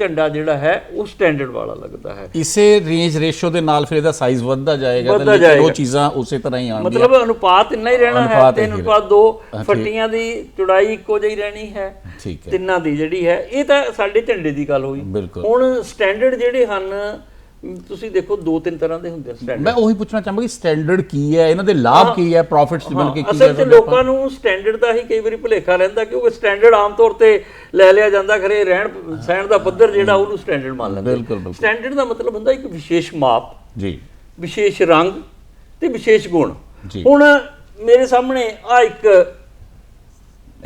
ਝੰਡਾ ਜਿਹੜਾ ਹੈ ਉਹ ਸਟੈਂਡਰਡ ਵਾਲਾ ਲੱਗਦਾ ਹੈ ਇਸੇ ਰੇਂਜ ਰੇਸ਼ੋ ਦੇ ਨਾਲ ਫਿਰ ਇਹਦਾ ਸਾਈਜ਼ ਵੱਧਦਾ ਜਾਏਗਾ ਤਾਂ ਲੇਕਿਨ ਉਹ। ਚੀਜ਼ਾਂ ਉਸੇ ਤਰ੍ਹਾਂ ਹੀ ਆਉਣਗੀਆਂ ਮਤਲਬ ਅਨੁਪਾਤ ਇੰਨਾ ਹੀ ਰਹਿਣਾ ਹੈ ਤਿੰਨ ਅਨੁਪਾਤ ਦੋ। ਫੱਟੀਆਂ ਦੀ ਚੌੜਾਈ ਇੱਕੋ ਜਿਹੀ ਰਹਿਣੀ ਹੈ ਠੀਕ ਹੈ ਤਿੰਨਾਂ ਦੀ ਜਿਹੜੀ ਹੈ ਇਹ ਤਾਂ ਸਾਡੇ ਝੰਡੇ ਦੀ ਗੱਲ ਹੋਈ। ਹੁਣ ਸਟੈਂਡਰਡ ਜਿਹੜੇ ਹਨ ਤੁਸੀਂ ਦੇਖੋ ਦੋ ਤਿੰਨ ਤਰ੍ਹਾਂ ਦੇ ਹੁੰਦੇ ਸਟੈਂਡਰਡ ਮੈਂ ਉਹੀ ਪੁੱਛਣਾ ਚਾਹਾਂਗਾ ਕਿ ਸਟੈਂਡਰਡ ਕੀ ਹੈ? ਇਹਨਾਂ ਦੇ ਲਾਭ ਕੀ ਹੈ? ਪ੍ਰੋਫਿਟਸ ਮਿਲ ਕੇ ਕੀ ਅਸਲ 'ਚ ਹੈ ਲੋਕਾਂ ਨੂੰ ਸਟੈਂਡਰਡ ਦਾ ਹੀ ਕਈ ਵਾਰੀ ਭੁਲੇਖਾ ਰਹਿੰਦਾ ਕਿਉਂਕਿ ਸਟੈਂਡਰਡ ਆਮ ਤੌਰ ਤੇ ਲੈ ਲਿਆ ਜਾਂਦਾ ਖਰੇ ਰਹਿਣ ਸਹਿਣ ਦਾ ਪੱਧਰ ਜਿਹੜਾ ਉਹਨੂੰ ਸਟੈਂਡਰਡ ਮੰਨ ਲੈਂਦੇ ਬਿਲਕੁਲ, ਬਿਲਕੁਲ। ਸਟੈਂਡਰਡ ਦਾ ਮਤਲਬ ਹੁੰਦਾ ਇੱਕ ਵਿਸ਼ੇਸ਼ ਮਾਪ ਜੀ। ਵਿਸ਼ੇਸ਼ ਰੰਗ ਤੇ ਵਿਸ਼ੇਸ਼ ਗੁਣ। ਜੀ। ਹੁਣ ਮੇਰੇ ਸਾਹਮਣੇ ਆ ਇੱਕ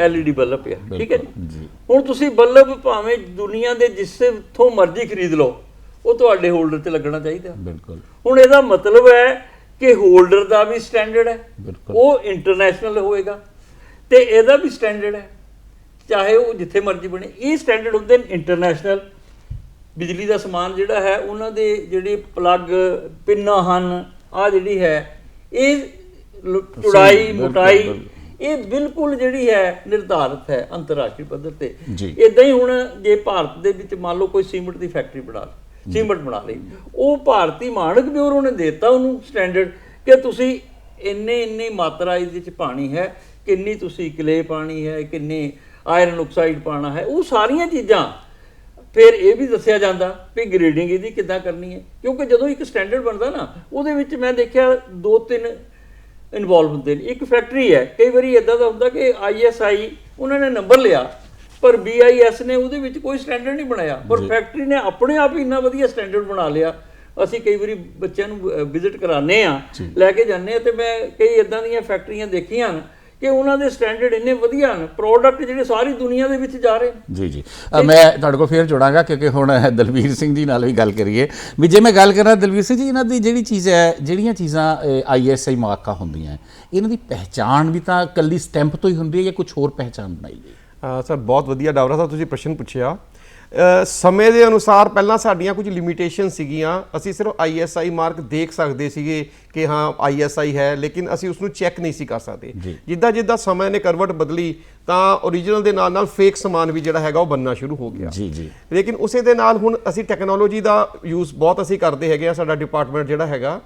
LED ਬੱਲਬ ਪਿਆ ਠੀਕ ਹੈ ਜੀ। ਹੁਣ ਤੁਸੀਂ ਬੱਲਬ ਭਾਵੇਂ ਦੁਨੀਆ ਦੇ ਜਿਸੇ ਤੋਂ ਮਰਜ਼ੀ ਖਰੀਦ ਲਓ ਉਹ ਤੁਹਾਡੇ ਹੋਲਡਰ ਤੇ ਲੱਗਣਾ ਚਾਹੀਦਾ। ਬਿਲਕੁਲ। ਹੁਣ ਇਹਦਾ ਮਤਲਬ ਹੈ ਕਿ ਹੋਲਡਰ ਦਾ ਵੀ ਸਟੈਂਡਰਡ ਹੈ। ਉਹ ਇੰਟਰਨੈਸ਼ਨਲ ਹੋਏਗਾ। ਤੇ ਇਹਦਾ ਵੀ ਸਟੈਂਡਰਡ ਹੈ। ਚਾਹੇ ਉਹ ਜਿੱਥੇ ਮਰਜ਼ੀ ਬਣੇ। ਇਹ ਸਟੈਂਡਰਡ ਹੁੰਦੇ ਨੇ ਇੰਟਰਨੈਸ਼ਨਲ ਬਿਜਲੀ ਦਾ ਸਮਾਨ ਜਿਹੜਾ ਹੈ ਉਹਨਾਂ ਦੇ ਜਿਹੜੇ ਪਲੱਗ ਪਿੰਨਾਂ ਹਨ ਆ ਜਿਹੜੀ ਹੈ ਇਹ ਚੌੜਾਈ ਮੋਟਾਈ। ਇਹ ਬਿਲਕੁਲ ਜਿਹੜੀ ਹੈ ਨਿਰਧਾਰਿਤ ਹੈ ਅੰਤਰਰਾਸ਼ਟਰੀ ਪੱਧਰ ਤੇ। ਇਦਾਂ ਹੀ ਹੁਣ ਜੇ ਭਾਰਤ ਦੇ ਵਿੱਚ ਮੰਨ ਲਓ ਕੋਈ ਸੀਮਿੰਟ ਦੀ ਫੈਕਟਰੀ ਬਣਾ ਲਈ ਸੀਮਿੰਟ ਬਣਾ ਲਈ। ਉਹ ਭਾਰਤੀ ਮਾਨਕ ਬਿਊਰੋ ਨੇ ਦਿੱਤਾ ਉਹਨੂੰ ਸਟੈਂਡਰਡ ਕਿ ਤੁਸੀਂ ਇੰਨੇ ਇੰਨੀ ਮਾਤਰਾ ਇਹਦੇ ਵਿੱਚ ਪਾਣੀ ਹੈ, ਕਿੰਨੀ ਤੁਸੀਂ ਕਲੇ ਪਾਣੀ ਹੈ, ਕਿੰਨੇ ਆਇਰਨ ਆਕਸਾਈਡ ਪਾਣਾ ਹੈ, ਉਹ ਸਾਰੀਆਂ ਚੀਜ਼ਾਂ। ਫਿਰ ਇਹ ਵੀ ਦੱਸਿਆ ਜਾਂਦਾ ਵੀ ਗ੍ਰੇਡਿੰਗ ਇਹਦੀ ਕਿੱਦਾਂ ਕਰਨੀ ਹੈ। ਕਿਉਂਕਿ ਜਦੋਂ ਇੱਕ ਸਟੈਂਡਰਡ ਬਣਦਾ ਨਾ, ਉਹਦੇ ਵਿੱਚ ਮੈਂ ਦੇਖਿਆ ਦੋ ਤਿੰਨ ਇਨਵੋਲਵ ਹੁੰਦੇ ਨੇ। ਇੱਕ ਫੈਕਟਰੀ ਹੈ, ਕਈ ਵਾਰੀ ਇਦਾਂ ਦਾ ਹੁੰਦਾ ਕਿ ਆਈਐਸਆਈ ਉਹਨਾਂ ਨੇ ਨੰਬਰ ਲਿਆ। ਪਰ ਬੀਆਈਐਸ ਨੇ ਉਹਦੇ ਵਿੱਚ ਕੋਈ ਸਟੈਂਡਰਡ ਨਹੀਂ ਬਣਾਇਆ। ਪਰ ਫੈਕਟਰੀ ਨੇ ਆਪਣੇ ਆਪ ਹੀ ਇੰਨਾ ਵਧੀਆ ਸਟੈਂਡਰਡ ਬਣਾ ਲਿਆ। ਅਸੀਂ ਕਈ ਵਾਰੀ ਬੱਚਿਆਂ ਨੂੰ ਵਿਜ਼ਿਟ ਕਰਾਉਂਦੇ ਆ ਲੈ ਕੇ ਜਾਂਦੇ ਆ ਤੇ ਮੈਂ ਕਈ ਇਦਾਂ ਦੀਆਂ ਫੈਕਟਰੀਆਂ ਦੇਖੀਆਂ ਹਨ ਕਿ ਉਹਨਾਂ ਦੇ ਸਟੈਂਡਰਡ ਇੰਨੇ ਵਧੀਆ ਹਨ ਪ੍ਰੋਡਕਟ ਜਿਹੜੇ ਸਾਰੀ ਦੁਨੀਆ ਦੇ ਵਿੱਚ ਜਾ ਰਹੇ ਨੇ। ਜੀ ਜੀ। ਮੈਂ ਤੁਹਾਡੇ ਕੋਲ ਫੇਰ ਜੁੜਾਂਗਾ ਕਿਉਂਕਿ ਹੁਣ ਦਲਵੀਰ ਸਿੰਘ ਜੀ ਨਾਲ ਵੀ ਗੱਲ ਕਰੀਏ। ਵੀ ਜੇ ਮੈਂ ਗੱਲ ਕਰਾਂ ਦਲਵੀਰ ਸਿੰਘ ਜੀ ਇਹਨਾਂ ਦੀ ਜਿਹੜੀ ਚੀਜ਼ ਹੈ ਜਿਹੜੀਆਂ ਚੀਜ਼ਾਂ ਆਈਐਸਆਈ ਮਾਰਕਾਂ ਹੁੰਦੀਆਂ ਇਹਨਾਂ ਦੀ ਪਹਿਚਾਣ ਵੀ ਤਾਂ ਕੱਲੀ ਸਟੈਂਪ ਤੋਂ ਹੀ ਹੁੰਦੀ ਹੈ ਜਾਂ ਕੁਝ ਹੋਰ ਪਹਿਚਾਣ ਬਣਾਈ ਗਈ? ਸਰ ਬਹੁਤ ਵਧੀਆ ਡਾਵਰਾ ਸਾਹਿਬ ਤੁਸੀਂ ਪ੍ਰਸ਼ਨ ਪੁੱਛਿਆ। ਸਮੇਂ ਦੇ ਅਨੁਸਾਰ ਪਹਿਲਾਂ ਸਾਡੀਆਂ ਕੁਝ ਲਿਮਿਟੇਸ਼ਨ ਸੀਗੀਆਂ। ਅਸੀਂ ਸਿਰਫ ਆਈਐਸਆਈ ਮਾਰਕ ਦੇਖ ਸਕਦੇ ਸੀਗੇ ਕਿ ਹਾਂ ਆਈਐਸਆਈ ਹੈ ਲੇਕਿਨ ਅਸੀਂ ਉਸ ਨੂੰ ਚੈੱਕ ਨਹੀਂ ਸੀ ਕਰ ਸਕਦੇ। ਜਿੱਦਾਂ ਜਿੱਦਾਂ ਸਮੇਂ ਨੇ ਕਰਵਟ ਬਦਲੀ ਤਾਂ ਓਰੀਜਨਲ ਦੇ ਨਾਲ ਨਾਲ ਫੇਕ ਸਮਾਨ ਵੀ ਜਿਹੜਾ ਹੈਗਾ ਉਹ ਬੰਨਣਾ ਸ਼ੁਰੂ ਹੋ ਗਿਆ। ਜੀ ਜੀ। ਲੇਕਿਨ ਉਸੇ ਦੇ ਨਾਲ ਹੁਣ ਅਸੀਂ ਟੈਕਨੋਲੋਜੀ ਦਾ ਯੂਜ਼ ਬਹੁਤ ਅਸੀਂ ਕਰਦੇ ਹੈਗੇ ਆ ਸਾਡਾ ਡਿਪਾਰਟਮੈਂਟ ਜਿਹੜਾ ਹੈਗਾ।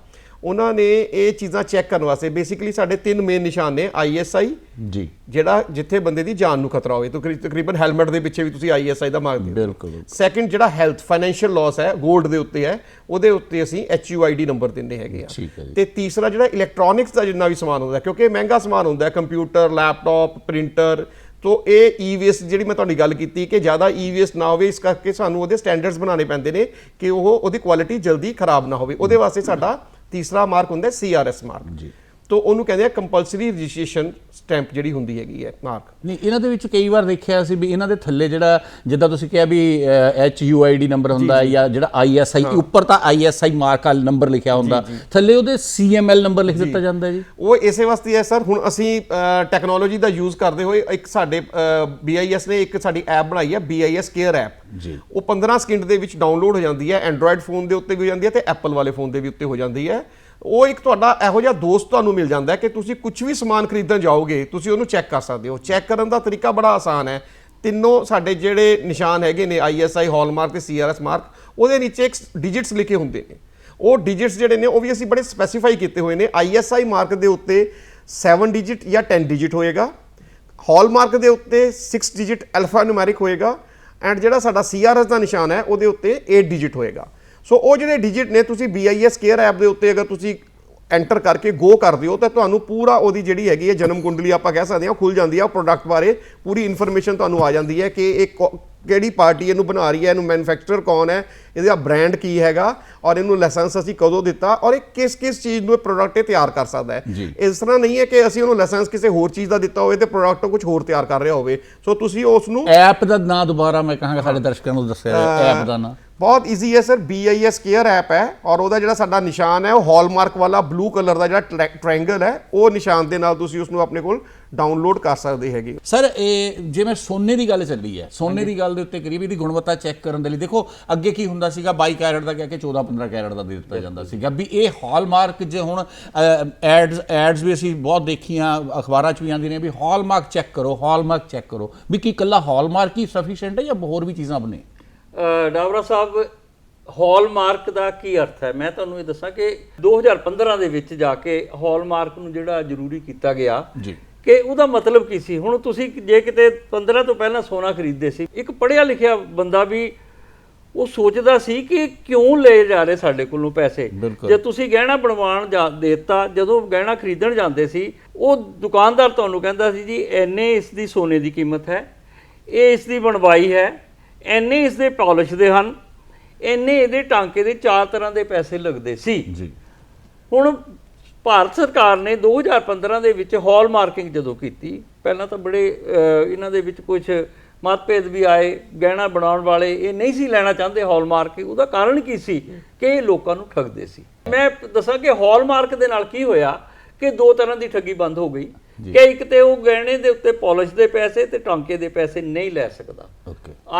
ਉਹਨਾਂ ਨੇ ਇਹ ਚੀਜ਼ਾਂ ਚੈੱਕ ਕਰਨ ਵਾਸਤੇ ਬੇਸਿਕਲੀ ਸਾਡੇ ਤਿੰਨ ਮੇਨ ਨਿਸ਼ਾਨ ਨੇ ਆਈਐਸਆਈ ਜੀ। ਜਿਹੜਾ ਜਿੱਥੇ ਬੰਦੇ ਦੀ ਜਾਨ ਨੂੰ ਖਤਰਾ ਹੋਵੇ। ਤਕਰੀ- ਤਕਰੀਬਨ ਹੈਲਮਟ ਦੇ ਪਿੱਛੇ ਵੀ ਤੁਸੀਂ ਆਈਐਸਆਈ ਦਾ ਮਾਰਕ ਦਿਓ। ਬਿਲਕੁਲ ਸੈਕਿੰਡ ਜਿਹੜਾ ਹੈਲਥ ਫਾਈਨੈਂਸ਼ੀਅਲ ਲਾਸ ਹੈ 골ਡ ਦੇ ਉੱਤੇ ਹੈ ਉਹਦੇ ਉੱਤੇ ਅਸੀਂ ਐਚਯੂਆਈਡੀ ਨੰਬਰ ਦਿੰਦੇ ਹੈਗੇ ਆ। ਤੇ ਤੀਸਰਾ ਜਿਹੜਾ ਇਲੈਕਟ੍ਰੋਨਿਕਸ ਦਾ ਜਿੰਨਾ ਵੀ ਸਮਾਨ ਹੁੰਦਾ ਕਿਉਂਕਿ ਇਹ ਮਹਿੰਗਾ ਸਮਾਨ ਹੁੰਦਾ ਕੰਪਿਊਟਰ ਲੈਪਟਾਪ ਪ੍ਰਿੰਟਰ ਤੋ ਇਹ ਈਵੀਐਸ ਜਿਹੜੀ ਮੈਂ ਤੁਹਾਡੀ ਗੱਲ ਕੀਤੀ ਕਿ ਜ਼ਿਆਦਾ ਈਵੀਐਸ ਨਾ ਹੋਵੇ ਇਸ ਕਰਕੇ ਸਾਨੂੰ ਉਹਦੇ ਸਟੈਂਡਰਡਸ ਬਣਾਉਣੇ ਪੈਂਦੇ ਨੇ ਕਿ ਉਹ ਉਹਦੀ ਕੁਆਲਿਟੀ ਜਲਦੀ ਖਰਾਬ ਨਾ ਹੋਵੇ। ਉਹਦੇ ਵਾਸਤੇ ਸਾਡਾ ਤੀਸਰਾ ਮਾਰਕ ਹੁੰਦਾ ਸੀਆਰਐਸ ਮਾਰਕ ਜੀ ਤੋ ਉਹਨੂੰ ਕਹਿੰਦੇ ਆ ਕੰਪਲਸਰੀ ਰਜਿਸਟ੍ਰੇਸ਼ਨ ਸਟੈਂਪ ਜਿਹੜੀ ਹੁੰਦੀ ਹੈਗੀ ਹੈ ਮਾਰਕ ਨਹੀਂ ਇਹਨਾਂ ਦੇ ਵਿੱਚ ਕਈ ਵਾਰ ਦੇਖਿਆ ਸੀ ਵੀ ਇਹਨਾਂ ਦੇ ਥੱਲੇ ਜਿਹੜਾ ਜਿੱਦਾਂ ਤੁਸੀਂ ਕਿਹਾ ਵੀ H U I D number ਹੁੰਦਾ ਹੈ ਜਾਂ। ਜਿਹੜਾ ਆਈ ਐਸ ਆਈ ਉੱਪਰ ਤਾਂ ਆਈ ਐਸ ਆਈ ਮਾਰਕ ਵਾਲਾ ਨੰਬਰ ਲਿਖਿਆ ਹੁੰਦਾ। ਥੱਲੇ ਉਹਦੇ ਸੀ ਐਮ ਐਲ ਨੰਬਰ ਲਿਖ ਦਿੱਤਾ ਜਾਂਦਾ ਜੀ। ਉਹ ਇਸੇ ਵਾਸਤੇ ਹੈ ਸਰ। ਹੁਣ ਅਸੀਂ ਟੈਕਨੋਲੋਜੀ ਦਾ ਯੂਜ਼ ਕਰਦੇ ਹੋਏ ਇੱਕ ਸਾਡੇ BIS ਨੇ ਇੱਕ ਸਾਡੀ ਐਪ ਬਣਾਈ ਹੈ BIS ਕੇਅਰ ਐਪ ਜੀ। ਉਹ 15 ਸਕਿੰਟ ਦੇ ਵਿੱਚ ਡਾਊਨਲੋਡ ਹੋ ਜਾਂਦੀ ਹੈ ਐਂਡਰੋਇਡ ਫੋਨ ਦੇ ਉੱਤੇ ਵੀ ਹੋ ਜਾਂਦੀ ਹੈ ਤੇ ਐਪਲ ਵਾਲੇ ਫੋਨ ਦੇ ਵੀ ਉੱਤੇ ਹੋ ਜਾਂਦੀ ਹੈ। ਉਹ ਇੱਕ ਤੁਹਾਡਾ ਇਹੋ ਜਿਹਾ ਦੋਸਤ ਤੁਹਾਨੂੰ ਮਿਲ ਜਾਂਦਾ ਹੈ ਕਿ ਤੁਸੀਂ ਕੁਝ ਵੀ ਸਮਾਨ ਖਰੀਦਣ ਜਾਓਗੇ, ਤੁਸੀਂ ਉਹਨੂੰ ਚੈੱਕ ਕਰ ਸਕਦੇ ਹੋ। ਚੈੱਕ ਕਰਨ ਦਾ ਤਰੀਕਾ ਬੜਾ ਆਸਾਨ ਹੈ। ਤਿੰਨੋਂ ਸਾਡੇ ਜਿਹੜੇ ਨਿਸ਼ਾਨ ਹੈਗੇ ਨੇ ISI ਹਾਲਮਾਰਕ ਤੇ CRS ਮਾਰਕ ਉਹਦੇ ਨੀਚੇ ਇੱਕ ਡਿਜਿਟਸ ਲਿਖੇ ਹੁੰਦੇ ਨੇ। ਉਹ ਡਿਜਿਟਸ ਜਿਹੜੇ ਨੇ, ਉਹ ਵੀ ਅਸੀਂ ਬੜੇ ਸਪੈਸੀਫਾਈ ਕੀਤੇ ਹੋਏ ਨੇ। ISI ਮਾਰਕ ਦੇ ਉੱਤੇ 7 ਡਿਜਿਟ ਜਾਂ 10 ਡਿਜਿਟ ਹੋਏਗਾ। ਹਾਲਮਾਰਕ ਦੇ ਉੱਤੇ 6 ਡਿਜਿਟ ਅਲਫਾ ਨਿਊਮੈਰਿਕ ਹੋਏਗਾ। ਐਂਡ ਜਿਹੜਾ ਸਾਡਾ CRS ਦਾ ਨਿਸ਼ਾਨ ਹੈ, ਉਹਦੇ ਉੱਤੇ 8 ਡਿਜਿਟ ਹੋਏਗਾ। ਸੋ ਉਹ ਜਿਹੜੇ ਡਿਜਿਟ ਨੇ ਤੁਸੀਂ BIS ਕੇਅਰ ਐਪ ਦੇ ਉੱਤੇ ਅਗਰ ਤੁਸੀਂ ਐਂਟਰ ਕਰਕੇ ਗੋ ਕਰਦੇ ਹੋ ਤਾਂ ਤੁਹਾਨੂੰ ਪੂਰਾ ਉਹਦੀ ਜਿਹੜੀ ਹੈਗੀ ਹੈ ਜਨਮ ਕੁੰਡਲੀ ਆਪਾਂ ਕਹਿ ਸਕਦੇ ਹਾਂ ਉਹ ਖੁੱਲ ਜਾਂਦੀ ਹੈ। ਉਹ ਪ੍ਰੋਡਕਟ ਬਾਰੇ ਪੂਰੀ ਇਨਫੋਰਮੇਸ਼ਨ ਤੁਹਾਨੂੰ ਆ ਜਾਂਦੀ ਹੈ ਕਿ ਇਹ ਕਿਹੜੀ ਪਾਰਟੀ ਇਹਨੂੰ ਬਣਾ ਰਹੀ ਹੈ ਇਹਨੂੰ ਮੈਨੂਫੈਕਚਰਰ ਕੌਣ ਹੈ ਇਹਦਾ ਬ੍ਰਾਂਡ ਕੀ ਹੈਗਾ ਔਰ ਇਹਨੂੰ ਲਾਇਸੈਂਸ ਅਸੀਂ ਕਦੋਂ ਦਿੱਤਾ ਔਰ ਇਹ ਕਿਸ ਕਿਸ ਚੀਜ਼ ਨੂੰ ਇਹ ਪ੍ਰੋਡਕਟ ਤਿਆਰ ਕਰ ਸਕਦਾ ਹੈ। ਇਸ ਤਰ੍ਹਾਂ ਨਹੀਂ ਹੈ ਕਿ ਅਸੀਂ ਉਹਨੂੰ ਲਾਇਸੈਂਸ ਕਿਸੇ ਹੋਰ ਚੀਜ਼ ਦਾ ਦਿੱਤਾ ਹੋਵੇ ਤੇ ਪ੍ਰੋਡਕਟ ਕੁਝ ਹੋਰ ਤਿਆਰ ਕਰ ਰਿਹਾ ਹੋਵੇ। ਸੋ ਤੁਸੀਂ ਉਸ ਨੂੰ ਐਪ ਦਾ ਨਾਂ ਦੁਬਾਰਾ ਮੈਂ ਕਹਾਂਗਾ ਸਾਡੇ ਦਰਸ਼ਕਾਂ ਨੂੰ ਦੱਸਿਆ ਐਪ ਦਾ ਨਾਂ। ਬਹੁਤ ਈਜ਼ੀ ਹੈ ਸਰ BIS ਕੇਅਰ ਐਪ ਹੈ ਔਰ ਉਹਦਾ ਜਿਹੜਾ ਸਾਡਾ ਨਿਸ਼ਾਨ ਹੈ ਉਹ ਹਾਲਮਾਰਕ ਵਾਲਾ ਬਲੂ ਕਲਰ ਦਾ ਜਿਹੜਾ ਟ੍ਰਾਇੰਗਲ ਹੈ ਉਹ ਨਿਸ਼ਾਨ ਦੇ ਨਾਲ ਤੁਸੀਂ ਉਸ ਨੂੰ ਆਪਣੇ ਕੋਲ ਡਾਊਨਲੋਡ ਕਰ ਸਕਦੇ ਹੈਗੇ ਸਰ ਇਹ ਜਿਵੇਂ ਸੋਨੇ ਦੀ ਗੱਲ ਚੱਲੀ ਹੈ ਸੋਨੇ ਦੀ ਗੱਲ ਦੇ ਉੱਤੇ ਕਰੀਬ ਇਹਦੀ ਗੁਣਵੱਤਾ ਚੈੱਕ ਕਰਨ ਦੇ ਲਈ ਦੇਖੋ ਅੱਗੇ ਕੀ ਹੁੰਦਾ ਸੀਗਾ 22 ਕੈਰਟ ਦਾ ਕਹਿ ਕੇ 14 15 ਕੈਰਟ ਦਾ ਦੇ ਦਿੱਤਾ ਜਾਂਦਾ ਸੀਗਾ। ਵੀ ਇਹ ਹਾਲਮਾਰਕ ਜੇ ਹੁਣ ਐਡਸ ਐਡਸ ਵੀ ਅਸੀਂ ਬਹੁਤ ਦੇਖੀਆਂ ਅਖਬਾਰਾਂ 'ਚ ਵੀ ਆਉਂਦੀਆਂ ਨੇ ਵੀ ਹਾਲਮਾਰਕ ਚੈੱਕ ਕਰੋ ਹਾਲਮਾਰਕ ਚੈੱਕ ਕਰੋ। ਵੀ ਕੀ ਇਕੱਲਾ ਹਾਲਮਾਰਕ ਹੀ ਸਫੀਸ਼ੀਐਂਟ ਹੈ ਜਾਂ ਹੋਰ ਵੀ ਚੀਜ਼ਾਂ ਬਣੇ ਡਾਵਰਾ ਸਾਹਿਬ ਹਾਲਮਾਰਕ ਦਾ ਕੀ ਅਰਥ ਹੈ? ਮੈਂ ਤੁਹਾਨੂੰ ਇਹ ਦੱਸਾਂ ਕਿ 2015 ਦੇ ਵਿੱਚ ਜਾ ਕੇ ਹਾਲਮਾਰਕ ਨੂੰ ਜਿਹੜਾ ਜ਼ਰੂਰੀ ਕੀਤਾ ਗਿਆ ਜੀ। ਕਿ ਉਹਦਾ ਮਤਲਬ ਕੀ ਸੀ? ਹੁਣ ਤੁਸੀਂ ਜੇ ਕਿਤੇ 15 ਤੋਂ ਪਹਿਲਾਂ ਸੋਨਾ ਖਰੀਦਦੇ ਸੀ ਇੱਕ ਪੜ੍ਹਿਆ ਲਿਖਿਆ ਬੰਦਾ ਵੀ ਉਹ ਸੋਚਦਾ ਸੀ ਕਿ ਕਿਉਂ ਲੈ ਜਾ ਰਹੇ ਸਾਡੇ ਕੋਲੋਂ ਪੈਸੇ। ਜੇ ਤੁਸੀਂ ਗਹਿਣਾ ਬਣਵਾਉਣ ਜਾ ਦੇਤਾ ਜਦੋਂ ਗਹਿਣਾ ਖਰੀਦਣ ਜਾਂਦੇ ਸੀ ਉਹ ਦੁਕਾਨਦਾਰ ਤੁਹਾਨੂੰ ਕਹਿੰਦਾ ਸੀ ਜੀ ਐਨੇ ਇਸ ਦੀ ਸੋਨੇ ਦੀ ਕੀਮਤ ਹੈ ਇਹ ਇਸ ਦੀ ਬਣਵਾਈ ਹੈ ਐਨੇ ਇਸ ਦੇ ਪਾਲਿਸ਼ ਦੇ ਹਨ ਐਨੇ ਇਹਦੇ ਟਾਂਕੇ ਦੇ ਚਾਰ ਤਰ੍ਹਾਂ ਦੇ ਪੈਸੇ ਲੱਗਦੇ ਸੀ। ਜੀ। ਹੁਣ ਭਾਰਤ ਸਰਕਾਰ ਨੇ 2015 ਦੇ ਵਿੱਚ ਹਾਲ ਮਾਰਕਿੰਗ ਜਦੋਂ ਕੀਤੀ ਪਹਿਲਾਂ ਤਾਂ ਬੜੇ ਇਹਨਾਂ ਦੇ ਵਿੱਚ ਕੁਝ ਮਤਭੇਦ ਵੀ ਆਏ ਗਹਿਣਾ ਬਣਾਉਣ ਵਾਲੇ ਇਹ ਨਹੀਂ ਸੀ ਲੈਣਾ ਚਾਹੁੰਦੇ ਹਾਲ ਮਾਰਕ ਉਹਦਾ ਕਾਰਨ ਕੀ ਸੀ ਕਿ ਇਹ ਲੋਕਾਂ ਨੂੰ ਠੱਗਦੇ ਸੀ। ਮੈਂ ਦੱਸਾਂ ਕਿ ਹਾਲ ਮਾਰਕ ਦੇ ਨਾਲ ਕੀ ਹੋਇਆ ਕਿ ਦੋ ਤਰ੍ਹਾਂ ਦੀ ਠੱਗੀ ਬੰਦ ਹੋ ਗਈ। ਕਿ ਇੱਕ ਤੇ ਉਹ ਗਹਿਣੇ ਦੇ ਉੱਤੇ ਪਾਲਿਸ਼ ਦੇ ਪੈਸੇ ਤੇ ਟਾਂਕੇ ਦੇ ਪੈਸੇ ਨਹੀਂ ਲੈ ਸਕਦਾ।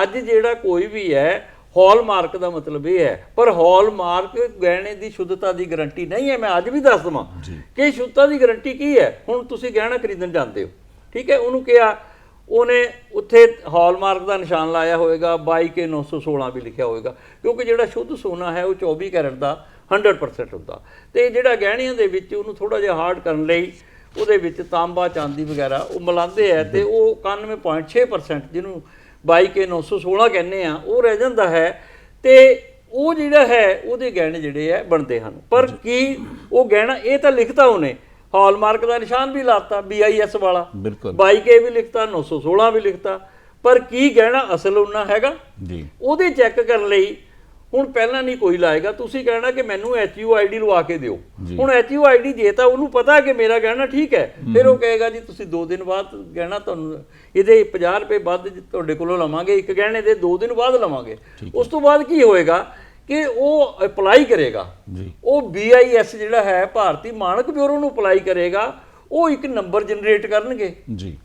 ਅੱਜ ਜਿਹੜਾ ਕੋਈ ਵੀ ਹੈ ਹਾਲਮਾਰਕ ਦਾ ਮਤਲਬ ਇਹ ਹੈ ਪਰ ਹਾਲਮਾਰਕ ਗਹਿਣੇ ਦੀ ਸ਼ੁੱਧਤਾ ਦੀ ਗਾਰੰਟੀ ਨਹੀਂ ਹੈ ਮੈਂ ਅੱਜ ਵੀ ਦੱਸ ਦਵਾਂ ਕਿ ਸ਼ੁੱਧਤਾ ਦੀ ਗਾਰੰਟੀ ਕੀ ਹੈ? ਹੁਣ ਤੁਸੀਂ ਗਹਿਣਾ ਖਰੀਦਣ ਜਾਂਦੇ ਹੋ ਠੀਕ ਹੈ? ਉਹਨੂੰ ਕਿਹਾ ਉਹਨੇ ਉੱਥੇ ਹਾਲਮਾਰਕ ਦਾ ਨਿਸ਼ਾਨ ਲਾਇਆ ਹੋਵੇਗਾ 22 916 ਵੀ ਲਿਖਿਆ ਹੋਵੇਗਾ ਕਿਉਂਕਿ ਜਿਹੜਾ ਸ਼ੁੱਧ ਸੋਨਾ ਹੈ ਉਹ 24 ਕੈਰਟ ਦਾ 100% ਹੁੰਦਾ। ਤੇ ਜਿਹੜਾ ਗਹਿਣਿਆਂ ਦੇ ਵਿੱਚ ਉਹਨੂੰ ਥੋੜਾ ਜਿਹਾ ਹਾਰਡ ਕਰਨ ਲਈ ਉਹਦੇ ਵਿੱਚ ਤਾਂਬਾ ਚਾਂਦੀ ਵਗੈਰਾ ਉਹ ਮਿਲਾਉਂਦੇ ਆ ਤੇ ਉਹ 91.6% ਜਿਹਨੂੰ 22 916 ਕਹਿੰਦੇ ਆ ਉਹ ਰਹਿ ਜਾਂਦਾ ਹੈ ਤੇ ਉਹ ਜਿਹੜਾ ਹੈ ਉਹਦੇ ਗਹਿਣੇ ਜਿਹੜੇ ਆ ਬਣਦੇ ਹਨ। ਪਰ ਕੀ ਉਹ ਗਹਿਣਾ ਇਹ ਤਾਂ ਲਿਖਤਾ ਉਹਨੇ ਹਾਲਮਾਰਕ ਦਾ ਨਿਸ਼ਾਨ ਵੀ ਲਾਤਾ BIS ਵਾਲਾ। ਬਿਲਕੁਲ। 22K ਵੀ ਲਿਖਤਾ 916 ਵੀ ਲਿਖਤਾ ਪਰ ਕੀ ਗਹਿਣਾ ਅਸਲ ਉਹਨਾਂ ਹੈਗਾ? ਜੀ। ਉਹਦੇ ਚੈੱਕ ਕਰਨ ਲਈ ਹੁਣ ਪਹਿਲਾਂ ਨਹੀਂ ਕੋਈ ਲਾਏਗਾ ਤੁਸੀਂ ਕਹਿਣਾ ਕਿ ਮੈਨੂੰ HUID ਲਵਾ ਕੇ ਦਿਓ। ਹੁਣ HUID ਜੇ ਤਾਂ ਉਹਨੂੰ ਪਤਾ ਕਿ ਮੇਰਾ ਗਹਿਣਾ ਠੀਕ ਹੈ ਫਿਰ ਉਹ ਕਹੇਗਾ ਜੀ ਤੁਸੀਂ 2 ਦਿਨ ਬਾਅਦ ਗਹਿਣਾ ਤੁਹਾਨੂੰ ਇਹਦੇ 50 ਰੁਪਏ ਵੱਧ ਤੁਹਾਡੇ ਕੋਲੋਂ ਲਵਾਂਗੇ ਇੱਕ ਗਹਿਣੇ ਦੇ 2 ਦਿਨ ਬਾਅਦ ਲਵਾਂਗੇ। ਉਸ ਤੋਂ ਬਾਅਦ ਕੀ ਹੋਏਗਾ ਕਿ ਉਹ ਅਪਲਾਈ ਕਰੇਗਾ। ਜੀ। ਉਹ BIS ਜਿਹੜਾ ਹੈ ਭਾਰਤੀ ਮਾਨਕ ਬਿਊਰੋ ਨੂੰ ਅਪਲਾਈ ਕਰੇਗਾ ਉਹ ਇੱਕ ਨੰਬਰ ਜਨਰੇਟ ਕਰਨਗੇ। ਜੀ।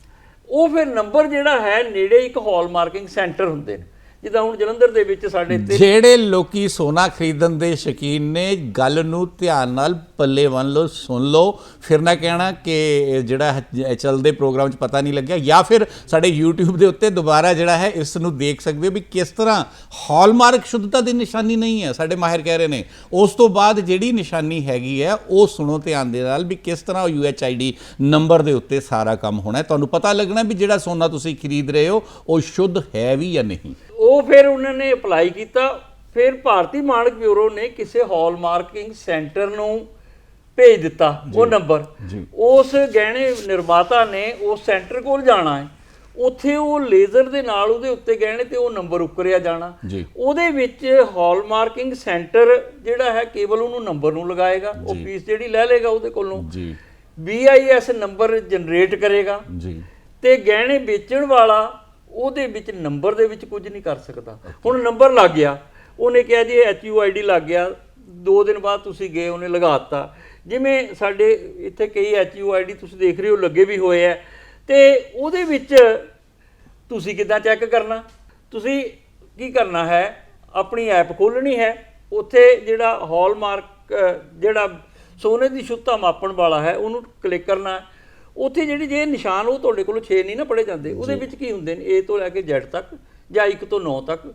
ਉਹ ਫਿਰ ਨੰਬਰ ਜਿਹੜਾ ਹੈ ਨੇੜੇ ਇੱਕ ਹਾਲ ਮਾਰਕਿੰਗ ਸੈਂਟਰ ਹੁੰਦੇ ਨੇ। ਜਿੱਦਾਂ ਹੁਣ ਜਲੰਧਰ ਦੇ ਵਿੱਚ ਸਾਡੇ ਤੇ ਜਿਹੜੇ ਲੋਕੀ ਸੋਨਾ ਖਰੀਦਣ ਦੇ ਸ਼ੌਕੀਨ ਨੇ, ਗੱਲ ਨੂੰ ਧਿਆਨ ਨਾਲ ਪੱਲੇ ਬੰਨ ਲਓ, ਸੁਣ ਲਓ। ਫਿਰ ਨਾ ਕਹਿਣਾ ਕਿ ਜਿਹੜਾ ਚੱਲਦੇ ਪ੍ਰੋਗਰਾਮ 'ਚ ਪਤਾ ਨਹੀਂ ਲੱਗਿਆ। ਜਾਂ ਫਿਰ ਸਾਡੇ YouTube ਦੇ ਉੱਤੇ ਦੁਬਾਰਾ ਜਿਹੜਾ ਹੈ, ਇਸ ਨੂੰ ਦੇਖ ਸਕਦੇ ਹੋ ਵੀ ਕਿਸ ਤਰ੍ਹਾਂ ਹਾਲਮਾਰਕ ਸ਼ੁੱਧਤਾ ਦੀ ਨਿਸ਼ਾਨੀ ਨਹੀਂ ਹੈ, ਸਾਡੇ ਮਾਹਿਰ ਕਹਿ ਰਹੇ ਨੇ। ਉਸ ਤੋਂ ਬਾਅਦ ਜਿਹੜੀ ਨਿਸ਼ਾਨੀ ਹੈਗੀ ਹੈ, ਉਹ ਸੁਣੋ ਧਿਆਨ ਦੇ ਨਾਲ ਵੀ ਕਿਸ ਤਰ੍ਹਾਂ ਉਹ UHID ਨੰਬਰ ਦੇ ਉੱਤੇ ਸਾਰਾ ਕੰਮ ਹੋਣਾ ਹੈ। ਤੁਹਾਨੂੰ ਪਤਾ ਲੱਗਣਾ ਵੀ ਜਿਹੜਾ ਸੋਨਾ ਤੁਸੀਂ ਖਰੀਦ ਰਹੇ ਹੋ, ਉਹ ਸ਼ੁੱਧ ਹੈ ਵੀ ਜਾਂ ਨਹੀਂ। ਉਹ ਫਿਰ ਉਹਨਾਂ ਨੇ ਅਪਲਾਈ ਕੀਤਾ। ਫਿਰ ਭਾਰਤੀ ਮਾਨਕ ਬਿਊਰੋ ਨੇ ਕਿਸੇ ਹਾਲ ਮਾਰਕਿੰਗ ਸੈਂਟਰ ਨੂੰ ਭੇਜ ਦਿੱਤਾ ਉਹ ਨੰਬਰ। ਉਸ ਗਹਿਣੇ ਨਿਰਮਾਤਾ ਨੇ ਉਸ ਸੈਂਟਰ ਕੋਲ ਜਾਣਾ ਹੈ। ਉੱਥੇ ਉਹ ਲੇਜ਼ਰ ਦੇ ਨਾਲ ਉਹਦੇ ਉੱਤੇ ਗਹਿਣੇ ਤੇ ਉਹ ਨੰਬਰ ਉਕਰਿਆ ਜਾਣਾ। ਉਹਦੇ ਵਿੱਚ ਹਾਲ ਮਾਰਕਿੰਗ ਸੈਂਟਰ ਜਿਹੜਾ ਹੈ ਕੇਵਲ ਉਹਨੂੰ ਨੰਬਰ ਨੂੰ ਲਗਾਏਗਾ। ਉਹ ਫੀਸ ਜਿਹੜੀ ਲੈ ਲੇਗਾ ਉਹਦੇ ਕੋਲੋਂ। ਜੀ। BIS ਨੰਬਰ ਜਨਰੇਟ ਕਰੇਗਾ। ਜੀ। ਤੇ ਗਹਿਣੇ ਵੇਚਣ ਵਾਲਾ ਉਹਦੇ ਵਿੱਚ ਨੰਬਰ ਦੇ ਵਿੱਚ ਕੁਝ ਨਹੀਂ ਕਰ ਸਕਦਾ। ਹੁਣ ਨੰਬਰ ਲੱਗ ਗਿਆ। ਉਹਨੇ ਕਿਹਾ ਜੀ ਐੱਚ ਯੂ ਆਈ ਡੀ ਲੱਗ ਗਿਆ। 2 ਦਿਨ ਬਾਅਦ ਤੁਸੀਂ ਗਏ, ਉਹਨੇ ਲਗਾਤਾ ਜਿਵੇਂ ਸਾਡੇ ਇੱਥੇ ਕਈ ਐੱਚ ਯੂ ਆਈ ਡੀ ਤੁਸੀਂ ਦੇਖ ਰਹੇ ਹੋ, ਲੱਗੇ ਵੀ ਹੋਏ ਆ। ਤੇ ਉਹਦੇ ਵਿੱਚ ਤੁਸੀਂ ਕਿੱਦਾਂ ਚੈੱਕ ਕਰਨਾ? ਤੁਸੀਂ ਕੀ ਕਰਨਾ ਹੈ? ਆਪਣੀ ਐਪ ਖੋਲਣੀ ਹੈ। ਉੱਥੇ ਜਿਹੜਾ ਹਾਲਮਾਰਕ ਜਿਹੜਾ ਸੋਨੇ ਦੀ ਸ਼ੁੱਧਤਾ ਮਾਪਣ ਵਾਲਾ ਹੈ, ਉਹਨੂੰ ਕਲਿੱਕ ਕਰਨਾ। ਉੱਥੇ ਜਿਹੜੀ ਜੇ ਨਿਸ਼ਾਨ ਉਹ ਤੁਹਾਡੇ ਕੋਲ 6 ਨਹੀਂ ਨਾ ਪੜੇ ਜਾਂਦੇ। ਉਹਦੇ ਵਿੱਚ ਕੀ ਹੁੰਦੇ ਨੇ? A ਤੋਂ ਲੈ ਕੇ Z ਤੱਕ ਜਾਂ 1 ਤੋਂ 9 ਤੱਕ।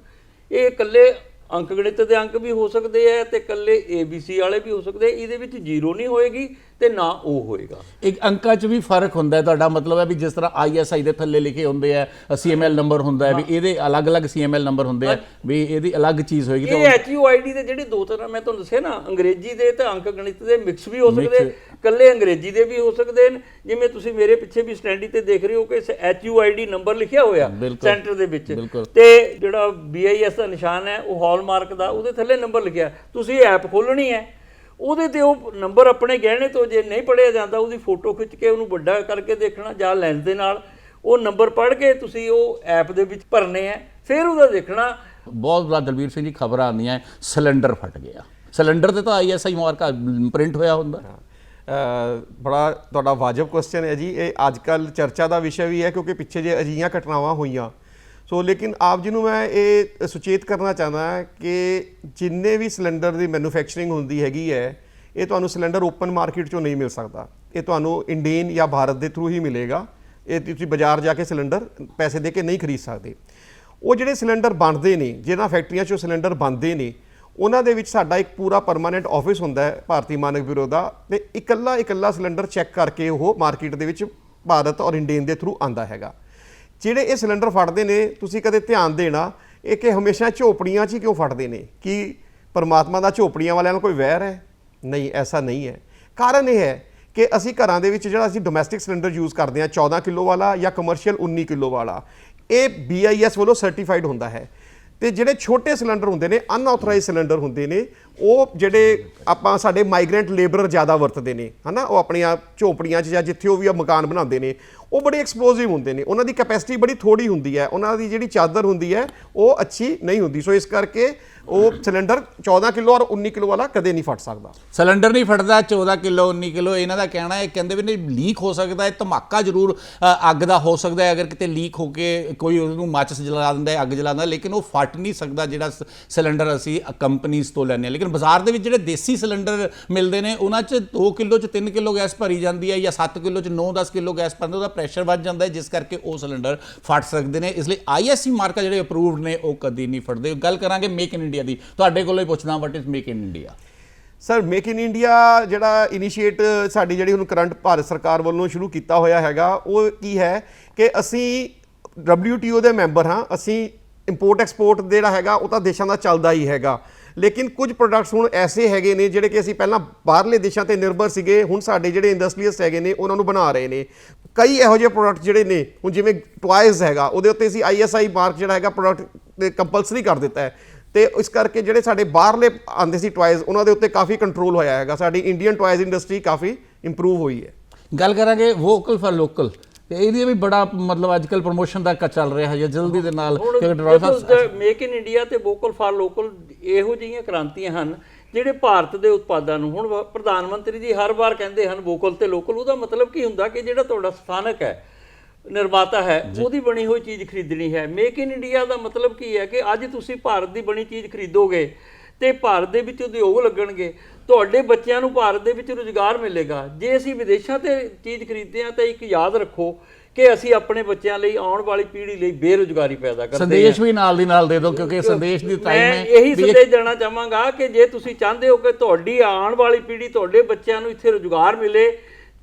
ਇਹ ਇਕੱਲੇ ਅੰਕ ਗਣਿਤ ਦੇ ਅੰਕ ਵੀ ਹੋ ਸਕਦੇ ਆ ਤੇ ਇਕੱਲੇ ABC ਵਾਲੇ ਵੀ ਹੋ ਸਕਦੇ ਇਹਦੇ ਵਿੱਚ ਜ਼ੀਰੋ ਨਹੀਂ ਹੋਏਗੀ ਤੇ ਨਾ ਉਹ ਹੋਏਗਾ। ਇੱਕ ਅੰਕਾਂ 'ਚ ਵੀ ਫ਼ਰਕ ਹੁੰਦਾ ਹੈ ਤੁਹਾਡਾ। ਮਤਲਬ ਹੈ ਵੀ ਜਿਸ ਤਰ੍ਹਾਂ ISI ਦੇ ਥੱਲੇ ਲਿਖੇ ਹੁੰਦੇ ਆ CML ਨੰਬਰ ਹੁੰਦਾ ਹੈ ਵੀ ਇਹਦੇ ਅਲੱਗ-ਅਲੱਗ CML ਨੰਬਰ ਹੁੰਦੇ ਆ ਵੀ ਇਹਦੀ ਅਲੱਗ ਚੀਜ਼ ਹੋਏਗੀ ਇਹ HUID ਦੇ ਜਿਹੜੇ ਦੋ ਤਰ੍ਹਾਂ ਮੈਂ ਤੁਹਾਨੂੰ ਦੱਸਿਆ ਨਾ ਅੰਗਰੇਜ਼ੀ ਦੇ ਤੇ ਅੰਕ ਗਣਿਤ ਦੇ ਮਿਕਸ ਵੀ ਹੋ ਸਕਦੇ ਇਕੱਲੇ ਅੰਗਰੇਜ਼ੀ ਦੇ ਵੀ ਹੋ ਸਕਦੇ ਨੇ ਜਿਵੇਂ ਤੁਸੀਂ ਮੇਰੇ ਪਿੱਛੇ ਵੀ ਸਟੈਂਡੀ ਤੇ ਦੇਖ ਰਹੇ ਹੋ ਕਿ HUID ਨੰਬਰ ਲਿਖਿਆ ਹੋਇਆ। ਸੈਂਟਰ ਦੇ ਵਿੱਚ। ਬਿਲਕੁਲ। ਤੇ ਜਿਹੜਾ BIS ਦਾ ਨਿਸ਼ਾਨ ਹੈ ਉਹ ਹਾਲਮਾਰਕ ਦਾ ਉਹਦੇ ਥੱਲੇ ਨੰਬਰ ਲਿਖਿਆ। ਤੁਸੀਂ ਐਪ ਖੋਲਣੀ ਹੈ। ਉਹਦੇ ਤੇ ਉਹ ਨੰਬਰ ਆਪਣੇ ਗਹਿਣੇ ਤੋਂ ਜੇ ਨਹੀਂ ਪੜਿਆ ਜਾਂਦਾ ਉਹਦੀ ਫੋਟੋ ਖਿੱਚ ਕੇ ਉਹਨੂੰ ਵੱਡਾ ਕਰਕੇ ਦੇਖਣਾ ਜਾਂ ਲੈਂਸ ਦੇ ਨਾਲ ਉਹ ਨੰਬਰ ਪੜ੍ਹ ਕੇ ਤੁਸੀਂ ਉਹ ਐਪ ਦੇ ਵਿੱਚ ਭਰਨੇ ਹੈ। ਫਿਰ ਉਹਦਾ ਦੇਖਣਾ। ਬਹੁਤ ਬੜਾ ਦਲਵੀਰ ਸਿੰਘ ਜੀ ਖਬਰਾਂ ਆਉਂਦੀਆਂ ਸਿਲੰਡਰ ਫਟ ਗਿਆ। ਸਿਲੰਡਰ ਤੇ ਤਾਂ ISI ਮਾਰਕਾ ਪ੍ਰਿੰਟ ਹੋਇਆ ਹੁੰਦਾ। ਬੜਾ ਤੁਹਾਡਾ ਵਾਜਬ ਕੁਐਸਚਨ ਹੈ ਜੀ। ਇਹ ਅੱਜ ਕੱਲ ਚਰਚਾ ਦਾ ਵਿਸ਼ਾ ਵੀ ਹੈ ਕਿਉਂਕਿ ਪਿੱਛੇ ਜੇ ਅਜੀਆਂ ਘਟਨਾਵਾਂ ਹੋਈਆਂ। ਸੋ ਲੇਕਿਨ ਆਪ ਜੀ ਨੂੰ ਮੈਂ ਇਹ ਸੁਚੇਤ ਕਰਨਾ ਚਾਹੁੰਦਾ ਕਿ ਜਿੰਨੇ ਵੀ ਸਿਲੰਡਰ ਦੀ ਮੈਨੂਫੈਕਚਰਿੰਗ ਹੁੰਦੀ ਹੈਗੀ ਹੈ, ਇਹ ਤੁਹਾਨੂੰ ਸਿਲੰਡਰ ਓਪਨ ਮਾਰਕੀਟ ਚੋਂ ਨਹੀਂ ਮਿਲ ਸਕਦਾ। ਇਹ ਤੁਹਾਨੂੰ ਇੰਡੀਅਨ ਜਾਂ ਭਾਰਤ ਦੇ ਥਰੂ ਹੀ ਮਿਲੇਗਾ। ਇਹ ਤੁਸੀਂ ਬਾਜ਼ਾਰ ਜਾ ਕੇ ਸਿਲੰਡਰ ਪੈਸੇ ਦੇ ਕੇ ਨਹੀਂ ਖਰੀਦ ਸਕਦੇ। ਉਹ ਜਿਹੜੇ ਸਿਲੰਡਰ ਬਣਦੇ ਨੇ, ਜਿਹਨਾਂ ਫੈਕਟਰੀਆਂ 'ਚੋਂ ਸਿਲੰਡਰ ਬਣਦੇ ਨੇ ਉਹਨਾਂ ਦੇ ਵਿੱਚ ਸਾਡਾ ਇੱਕ ਪੂਰਾ ਪਰਮਾਨੈਂਟ ਆਫਿਸ ਹੁੰਦਾ ਹੈ ਭਾਰਤੀ ਮਾਨਕ ਬਿਊਰੋ ਦਾ ਤੇ ਇਕੱਲਾ ਇਕੱਲਾ ਸਿਲੰਡਰ ਚੈੱਕ ਕਰਕੇ ਉਹ ਮਾਰਕੀਟ ਦੇ ਵਿੱਚ ਭਾਰਤ ਔਰ ਇੰਡੀਅਨ ਦੇ ਥਰੂ ਆਂਦਾ ਹੈਗਾ। ਜਿਹੜੇ ਇਹ ਸਿਲੰਡਰ ਫੜਦੇ ਨੇ, ਤੁਸੀਂ ਕਦੇ ਧਿਆਨ ਦੇਣਾ, ਇਹ ਕਿ ਹਮੇਸ਼ਾ ਝੋਪੜੀਆਂ 'ਚ ਹੀ ਕਿਉਂ ਫਟਦੇ ਨੇ? ਕਿ ਪਰਮਾਤਮਾ ਦਾ ਝੋਪੜੀਆਂ ਵਾਲਿਆਂ ਨਾਲ ਕੋਈ ਵੈਰ ਹੈ? ਨਹੀਂ, ਐਸਾ ਨਹੀਂ ਹੈ। ਕਾਰਨ ਇਹ ਹੈ ਕਿ ਅਸੀਂ ਘਰਾਂ ਦੇ ਵਿੱਚ ਜਿਹੜਾ ਅਸੀਂ ਡੋਮੈਸਟਿਕ ਸਿਲੰਡਰ ਯੂਜ਼ ਕਰਦੇ ਹਾਂ 14 ਕਿਲੋ ਵਾਲਾ ਜਾਂ ਕਮਰਸ਼ੀਅਲ 19 ਕਿਲੋ ਵਾਲਾ, ਇਹ BIS ਵੱਲੋਂ ਸਰਟੀਫਾਈਡ ਹੁੰਦਾ ਹੈ। ਤੇ ਜਿਹੜੇ ਛੋਟੇ ਸਿਲੰਡਰ ਹੁੰਦੇ ਨੇ ਅਨਆਥੋਰਾਈਜ਼ ਸਿਲੰਡਰ ਹੁੰਦੇ ਨੇ, ਉਹ ਜਿਹੜੇ ਆਪਾਂ ਸਾਡੇ ਮਾਈਗ੍ਰੈਂਟ ਲੇਬਰਰ ਜ਼ਿਆਦਾ ਵਰਤਦੇ ਨੇ, ਹਨਾ? ਉਹ ਆਪਣੀਆਂ ਝੋਪੜੀਆਂ 'ਚ ਜਾਂ ਜਿੱਥੇ ਉਹ ਵੀ ਆ ਮਕਾਨ ਬਣਾਉਂਦੇ ਨੇ ਉਹ ਬੜੇ ਐਕਸਪਲੋਸਿਵ ਹੁੰਦੇ ਨੇ। ਉਹਨਾਂ ਦੀ ਕੈਪੈਸਿਟੀ ਬੜੀ ਥੋੜੀ ਹੁੰਦੀ ਹੈ। ਉਹਨਾਂ ਦੀ ਜਿਹੜੀ ਚਾਦਰ ਹੁੰਦੀ ਹੈ, ਉਹ ਅੱਛੀ ਨਹੀਂ ਹੁੰਦੀ। ਸੋ ਇਸ ਕਰਕੇ ਉਹ ਸਿਲੰਡਰ 14 ਕਿਲੋ ਔਰ 19 ਕਿਲੋ ਵਾਲਾ ਕਦੇ ਨਹੀਂ ਫਟ ਸਕਦਾ। ਸਿਲੰਡਰ ਨਹੀਂ ਫਟਦਾ 14 ਕਿਲੋ 19 ਕਿਲੋ, ਇਹਨਾਂ ਦਾ ਕਹਿਣਾ ਹੈ, ਕਹਿੰਦੇ ਵੀ ਨਹੀਂ ਲੀਕ ਹੋ ਸਕਦਾ ਹੈ, ਧਮਾਕਾ ਜ਼ਰੂਰ ਅੱਗ ਦਾ ਹੋ ਸਕਦਾ ਹੈ। ਅਗਰ ਕਿਤੇ ਲੀਕ ਹੋ ਕੇ ਕੋਈ ਉਹਨੂੰ ਮਾਚਿਸ ਜਲਾ ਦਿੰਦਾ ਹੈ, ਅੱਗ ਜਲਾ ਦਿੰਦਾ ਲੇਕਿਨ ਉਹ ਫਟ ਨਹੀਂ ਸਕਦਾ ਜਿਹੜਾ ਸਿਲੰਡਰ ਅਸੀਂ ਕੰਪਨੀਆਂ ਤੋਂ ਲੈਂਦੇ ਹਾਂ। ਲੇਕਿਨ ਬਾਜ਼ਾਰ ਦੇ ਵਿੱਚ ਜਿਹੜੇ ਦੇਸੀ ਸਿਲੰਡਰ ਮਿਲਦੇ ਨੇ, ਉਹਨਾਂ 'ਚ 2 ਕਿਲੋ 'ਚ 3 ਕਿਲੋ ਗੈਸ ਭਰੀ ਜਾਂਦੀ ਹੈ ਜਾਂ 7 ਕਿਲੋ 'ਚ 9-10 ਕਿਲੋ ਗੈਸ ਭਰਦੇ ਉਹਦਾ ਪ੍ਰੈਸ਼ਰ ਵੱਧ ਜਾਂਦਾ ਹੈ, ਜਿਸ ਕਰਕੇ ਉਹ ਸਿਲੰਡਰ ਫਟ ਸਕਦੇ ਨੇ। ਇਸ ਲਈ ਆਈਐਸਸੀ ਮਾਰਕਾ ਜਿਹੜੇ ਅਪਰੂਵਡ ਨੇ, ਉਹ ਕਦੀ ਨਹੀਂ ਫਟਦੇ। ਗੱਲ ਕਰਾਂਗੇ ਮੇਕ ਇਨ ਇੰਡੀਆ ਦੀ। ਤੁਹਾਡੇ ਕੋਲੋਂ ਹੀ ਪੁੱਛਣਾ what is make in India sir make in India ਜਿਹੜਾ ਇਨੀਸ਼ੀਏਟ ਸਾਡੀ ਜਿਹੜੀ ਹੁਣ ਕਰੰਟ ਭਾਰਤ ਸਰਕਾਰ ਵੱਲੋਂ ਸ਼ੁਰੂ ਕੀਤਾ ਹੋਇਆ ਹੈਗਾ, ਉਹ ਕੀ ਹੈ ਕਿ ਅਸੀਂ WTO ਦੇ ਮੈਂਬਰ ਹਾਂ, ਅਸੀਂ ਇੰਪੋਰਟ ਐਕਸਪੋਰਟ ਜਿਹੜਾ ਹੈਗਾ, ਉਹ ਤਾਂ ਦੇਸ਼ਾਂ ਦਾ ਚੱਲਦਾ ਹੀ ਹੈਗਾ। ਲੇਕਿਨ ਕੁਝ ਪ੍ਰੋਡਕਟਸ ਹੁਣ ਐਸੇ ਹੈਗੇ ਨੇ ਜਿਹੜੇ ਕਿ ਅਸੀਂ ਪਹਿਲਾਂ ਬਾਹਰਲੇ ਦੇਸ਼ਾਂ ਤੇ ਨਿਰਭਰ ਸੀਗੇ, ਹੁਣ ਸਾਡੇ ਜਿਹੜੇ ਇੰਡਸਟਰੀਅਲਿਸਟ ਹੈਗੇ ਨੇ, ਉਹਨਾਂ ਨੂੰ ਬਣਾ ਰਹੇ ਨੇ। ਕਈ ਇਹੋ ਜਿਹੇ ਪ੍ਰੋਡਕਟ ਜਿਹੜੇ ਨੇ, ਹੁਣ ਜਿਵੇਂ ਟੁਆਇਜ਼ ਹੈਗਾ, ਉਹਦੇ ਉੱਤੇ ਅਸੀਂ ਆਈਐਸਆਈ ਮਾਰਕ ਜਿਹੜਾ ਹੈਗਾ ਪ੍ਰੋਡਕਟ ਕੰਪਲਸਰੀ ਕਰ ਦਿੱਤਾ ਹੈ। ਤੇ ਇਸ ਕਰਕੇ ਜਿਹੜੇ ਸਾਡੇ ਬਾਹਰਲੇ ਆਉਂਦੇ ਸੀ ਟੁਆਇਜ਼ ਉਹਨਾਂ ਦੇ ਉੱਤੇ ਕਾਫੀ ਕੰਟਰੋਲ ਹੋਇਆ ਹੈਗਾ। ਸਾਡੀ ਇੰਡੀਅਨ ਟੁਆਇਜ਼ ਇੰਡਸਟਰੀ ਕਾਫੀ ਇੰਪਰੂਵ ਹੋਈ ਹੈ। ਗੱਲ ਕਰਾਂਗੇ ਵੋਕਲ ਫਾਰ ਲੋਕਲ ਤੇ ਇਹਦੀ ਵੀ ਬੜਾ ਮਤਲਬ ਅੱਜਕੱਲ ਪ੍ਰੋਮੋਸ਼ਨ ਦਾ ਕ- ਚੱਲ ਰਿਹਾ ਹੈ ਜਲਦੀ ਦੇ ਨਾਲ ਕਿਉਂਕਿ ਡਰਾਈਵਰ ਸਾਹਿਬ ਮੇਕ ਇਨ ਇੰਡੀਆ ਤੇ ਵੋਕਲ ਫਾਰ ਲੋਕਲ ਇਹੋ ਜਿਹੀਆਂ ਕ੍ਰਾਂਤੀਆਂ ਹਨ ਜਿਹੜੇ ਭਾਰਤ ਦੇ ਉਤਪਾਦਾਂ ਨੂੰ ਹੁਣ ਪ੍ਰਧਾਨ ਮੰਤਰੀ ਜੀ ਹਰ ਵਾਰ ਕਹਿੰਦੇ ਹਨ ਵੋਕਲ ਤੇ ਲੋਕਲ ਉਹਦਾ ਮਤਲਬ ਕੀ ਹੁੰਦਾ ਕਿ ਜਿਹੜਾ ਤੁਹਾਡਾ ਸਥਾਨਕ ਹੈ ਨਿਰਮਾਤਾ ਹੈ ਉਹਦੀ ਬਣੀ ਹੋਈ ਚੀਜ਼ ਖਰੀਦਣੀ ਹੈ। ਮੇਕ ਇਨ ਇੰਡੀਆ ਦਾ ਮਤਲਬ ਕੀ ਹੈ ਕਿ ਅੱਜ ਤੁਸੀਂ ਭਾਰਤ ਦੀ ਬਣੀ ਚੀਜ਼ ਖਰੀਦੋਗੇ ਤੇ ਭਾਰਤ ਦੇ ਵਿੱਚ ਉਦਯੋਗ ਲੱਗਣਗੇ ਤੁਹਾਡੇ ਬੱਚਿਆਂ ਨੂੰ ਭਾਰਤ ਦੇ ਵਿੱਚ ਰੁਜ਼ਗਾਰ ਮਿਲੇਗਾ। ਜੇ ਅਸੀਂ ਵਿਦੇਸ਼ਾਂ ਤੇ ਚੀਜ਼ ਖਰੀਦਦੇ ਹਾਂ ਤਾਂ ਇੱਕ ਯਾਦ ਰੱਖੋ ਕਿ ਅਸੀਂ ਆਪਣੇ ਬੱਚਿਆਂ ਲਈ ਆਉਣ ਵਾਲੀ ਪੀੜ੍ਹੀ ਲਈ ਬੇਰੁਜ਼ਗਾਰੀ ਪੈਦਾ ਕਰਦੇ ਹਾਂ। ਸੰਦੇਸ਼ ਵੀ ਨਾਲ ਦੀ ਨਾਲ ਦੇ ਦਿਓ ਕਿਉਂਕਿ ਸੰਦੇਸ਼ ਦੀ ਟਾਈਮ ਮੈਂ ਹੈ ਵੀ ਇਹ- ਸੰਦੇਸ਼ ਦੇਣਾ ਚਾਹਾਂਗਾ ਕਿ ਜੇ ਤੁਸੀਂ ਚਾਹੁੰਦੇ ਹੋ ਕਿ ਤੁਹਾਡੀ ਆਉਣ ਵਾਲੀ ਪੀੜ੍ਹੀ ਤੁਹਾਡੇ ਬੱਚਿਆਂ ਨੂੰ ਇੱਥੇ ਰੁਜ਼ਗਾਰ ਮਿਲੇ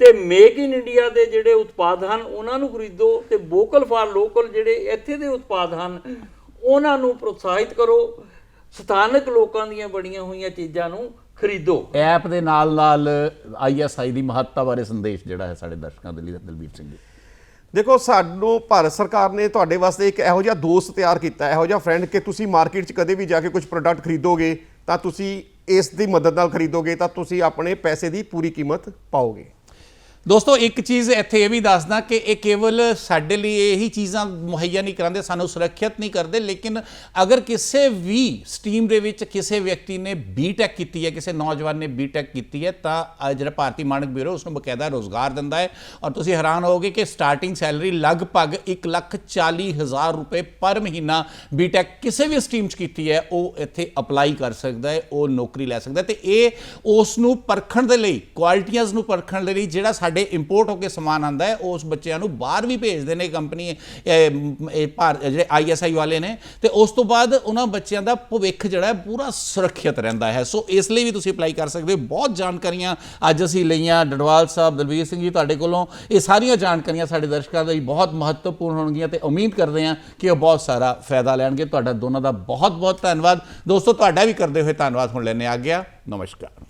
ਤੇ ਮੇਕ ਇਨ ਇੰਡੀਆ ਦੇ ਜਿਹੜੇ ਉਤਪਾਦ ਹਨ ਉਹਨਾਂ ਨੂੰ ਖਰੀਦੋ ਤੇ ਵੋਕਲ ਫਾਰ ਲੋਕਲ ਜਿਹੜੇ ਇੱਥੇ ਦੇ ਉਤਪਾਦ ਹਨ ਉਹਨਾਂ ਨੂੰ ਪ੍ਰੋਤਸਾਹਿਤ ਕਰੋ। ਸਥਾਨਕ ਲੋਕਾਂ ਦੀਆਂ ਬਣੀਆਂ ਹੋਈਆਂ ਚੀਜ਼ਾਂ ਨੂੰ ਖਰੀਦੋ। ਐਪ ਦੇ ਨਾਲ ਨਾਲ ਆਈਐਸਆਈ ਦੀ ਮਹੱਤਤਾ ਬਾਰੇ ਸੰਦੇਸ਼ ਜਿਹੜਾ ਹੈ ਸਾਡੇ ਦਰਸ਼ਕਾਂ ਦੇ ਲਈ ਦਲਬੀਰ ਸਿੰਘ ਜੀ। ਦੇਖੋ ਸਾਨੂੰ ਭਾਰਤ ਸਰਕਾਰ ਨੇ ਤੁਹਾਡੇ ਵਾਸਤੇ ਇੱਕ ਇਹੋ ਜਿਹਾ ਦੋਸਤ ਤਿਆਰ ਕੀਤਾ ਇਹੋ ਜਿਹਾ ਫਰੈਂਡ ਕਿ ਤੁਸੀਂ ਮਾਰਕੀਟ 'ਚ ਕਦੇ ਵੀ ਜਾ ਕੇ ਕੁਝ ਪ੍ਰੋਡਕਟ ਖਰੀਦੋਗੇ ਤਾਂ ਤੁਸੀਂ ਇਸ ਦੀ ਮਦਦ ਨਾਲ ਖਰੀਦੋਗੇ ਤਾਂ ਤੁਸੀਂ ਆਪਣੇ ਪੈਸੇ ਦੀ ਪੂਰੀ ਕੀਮਤ ਪਾਓਗੇ। ਦੋਸਤੋ, ਇੱਕ ਚੀਜ਼ ਇੱਥੇ ਇਹ ਵੀ ਦੱਸਦਾ ਕਿ ਇਹ ਕੇਵਲ ਸਾਡੇ ਲਈ ਇਹੀ ਚੀਜ਼ਾਂ ਮੁਹੱਈਆ ਨਹੀਂ ਕਰਾਉਂਦੇ, ਸਾਨੂੰ ਸੁਰੱਖਿਅਤ ਨਹੀਂ ਕਰਦੇ, ਲੇਕਿਨ ਅਗਰ ਕਿਸੇ ਵੀ ਸਟਰੀਮ ਦੇ ਵਿੱਚ ਕਿਸੇ ਵਿਅਕਤੀ ਨੇ ਬੀਟੈਕ ਕੀਤੀ ਹੈ, ਕਿਸੇ ਨੌਜਵਾਨ ਨੇ ਬੀਟੈਕ ਕੀਤੀ ਹੈ, ਤਾਂ ਜਿਹੜਾ ਭਾਰਤੀ ਮਾਨਕ ਬਿਊਰੋ ਉਸ ਨੂੰ ਬਕਾਇਦਾ ਰੋਜ਼ਗਾਰ ਦਿੰਦਾ ਹੈ ਔਰ ਤੁਸੀਂ ਹੈਰਾਨ ਹੋਵੋਗੇ ਕਿ ਸਟਾਰਟਿੰਗ ਸੈਲਰੀ ਲਗਭਗ 140000 ਰੁਪਏ ਪਰ ਮਹੀਨਾ ਬੀਟੈਕ ਕਿਸੇ ਵੀ ਸਟਰੀਮ 'ਚ ਕੀਤੀ ਹੈ, ਉਹ ਇੱਥੇ ਅਪਲਾਈ ਕਰ ਸਕਦਾ ਹੈ, ਉਹ ਨੌਕਰੀ ਲੈ ਸਕਦਾ ਹੈ ਤੇ ਇਹ ਉਸ ਨੂੰ ਪਰਖਣ ਦੇ ਲਈ, ਕੁਆਲਿਟੀਆਂ ਨੂੰ ਪਰਖਣ ਦੇ ਲਈ ਜਿਹੜਾ ਸਾਡੇ ਇੰਪੋਰਟ ਹੋ ਕੇ ਸਮਾਨ ਆਂਦਾ ਹੈ, ਉਸ ਬੱਚਿਆਂ ਨੂੰ ਬਾਹਰ ਵੀ ਭੇਜਦੇ ਨੇ ਕੰਪਨੀ ਇਹ ਇਹ ਭਾਰ- ਜਿਹੜੇ ਆਈਐਸਆਈ ਵਾਲੇ ਨੇ। ਤੇ ਉਸ ਤੋਂ ਬਾਅਦ ਉਹਨਾਂ ਬੱਚਿਆਂ ਦਾ ਭਵਿੱਖ ਜਿਹੜਾ ਹੈ ਪੂਰਾ ਸੁਰੱਖਿਅਤ ਰਹਿੰਦਾ ਹੈ। ਸੋ ਇਸ ਲਈ ਵੀ ਤੁਸੀਂ ਅਪਲਾਈ ਕਰ ਸਕਦੇ ਹੋ। ਬਹੁਤ ਜਾਣਕਾਰੀਆਂ ਅੱਜ ਅਸੀਂ ਲਈਆਂ। ਡਡਵਾਲ ਸਾਹਿਬ ਦਲਵੀਰ ਸਿੰਘ ਜੀ ਤੁਹਾਡੇ ਕੋਲੋਂ ਇਹ ਸਾਰੀਆਂ ਜਾਣਕਾਰੀਆਂ ਸਾਡੇ ਦਰਸ਼ਕਾਂ ਲਈ ਬਹੁਤ ਮਹੱਤਵਪੂਰਨ ਹੋਣਗੀਆਂ ਤੇ ਉਮੀਦ ਕਰਦੇ ਹਾਂ ਕਿ ਉਹ ਬਹੁਤ ਸਾਰਾ ਫਾਇਦਾ ਲੈਣਗੇ। ਤੁਹਾਡਾ ਦੋਨਾਂ ਦਾ ਬਹੁਤ ਬਹੁਤ ਧੰਨਵਾਦ। ਦੋਸਤੋ, ਤੁਹਾਡਾ ਵੀ ਕਰਦੇ ਹੋਏ ਧੰਨਵਾਦ। ਹੁਣ ਲੈਣੇ ਆ ਗਿਆ ਨਮਸਕਾਰ।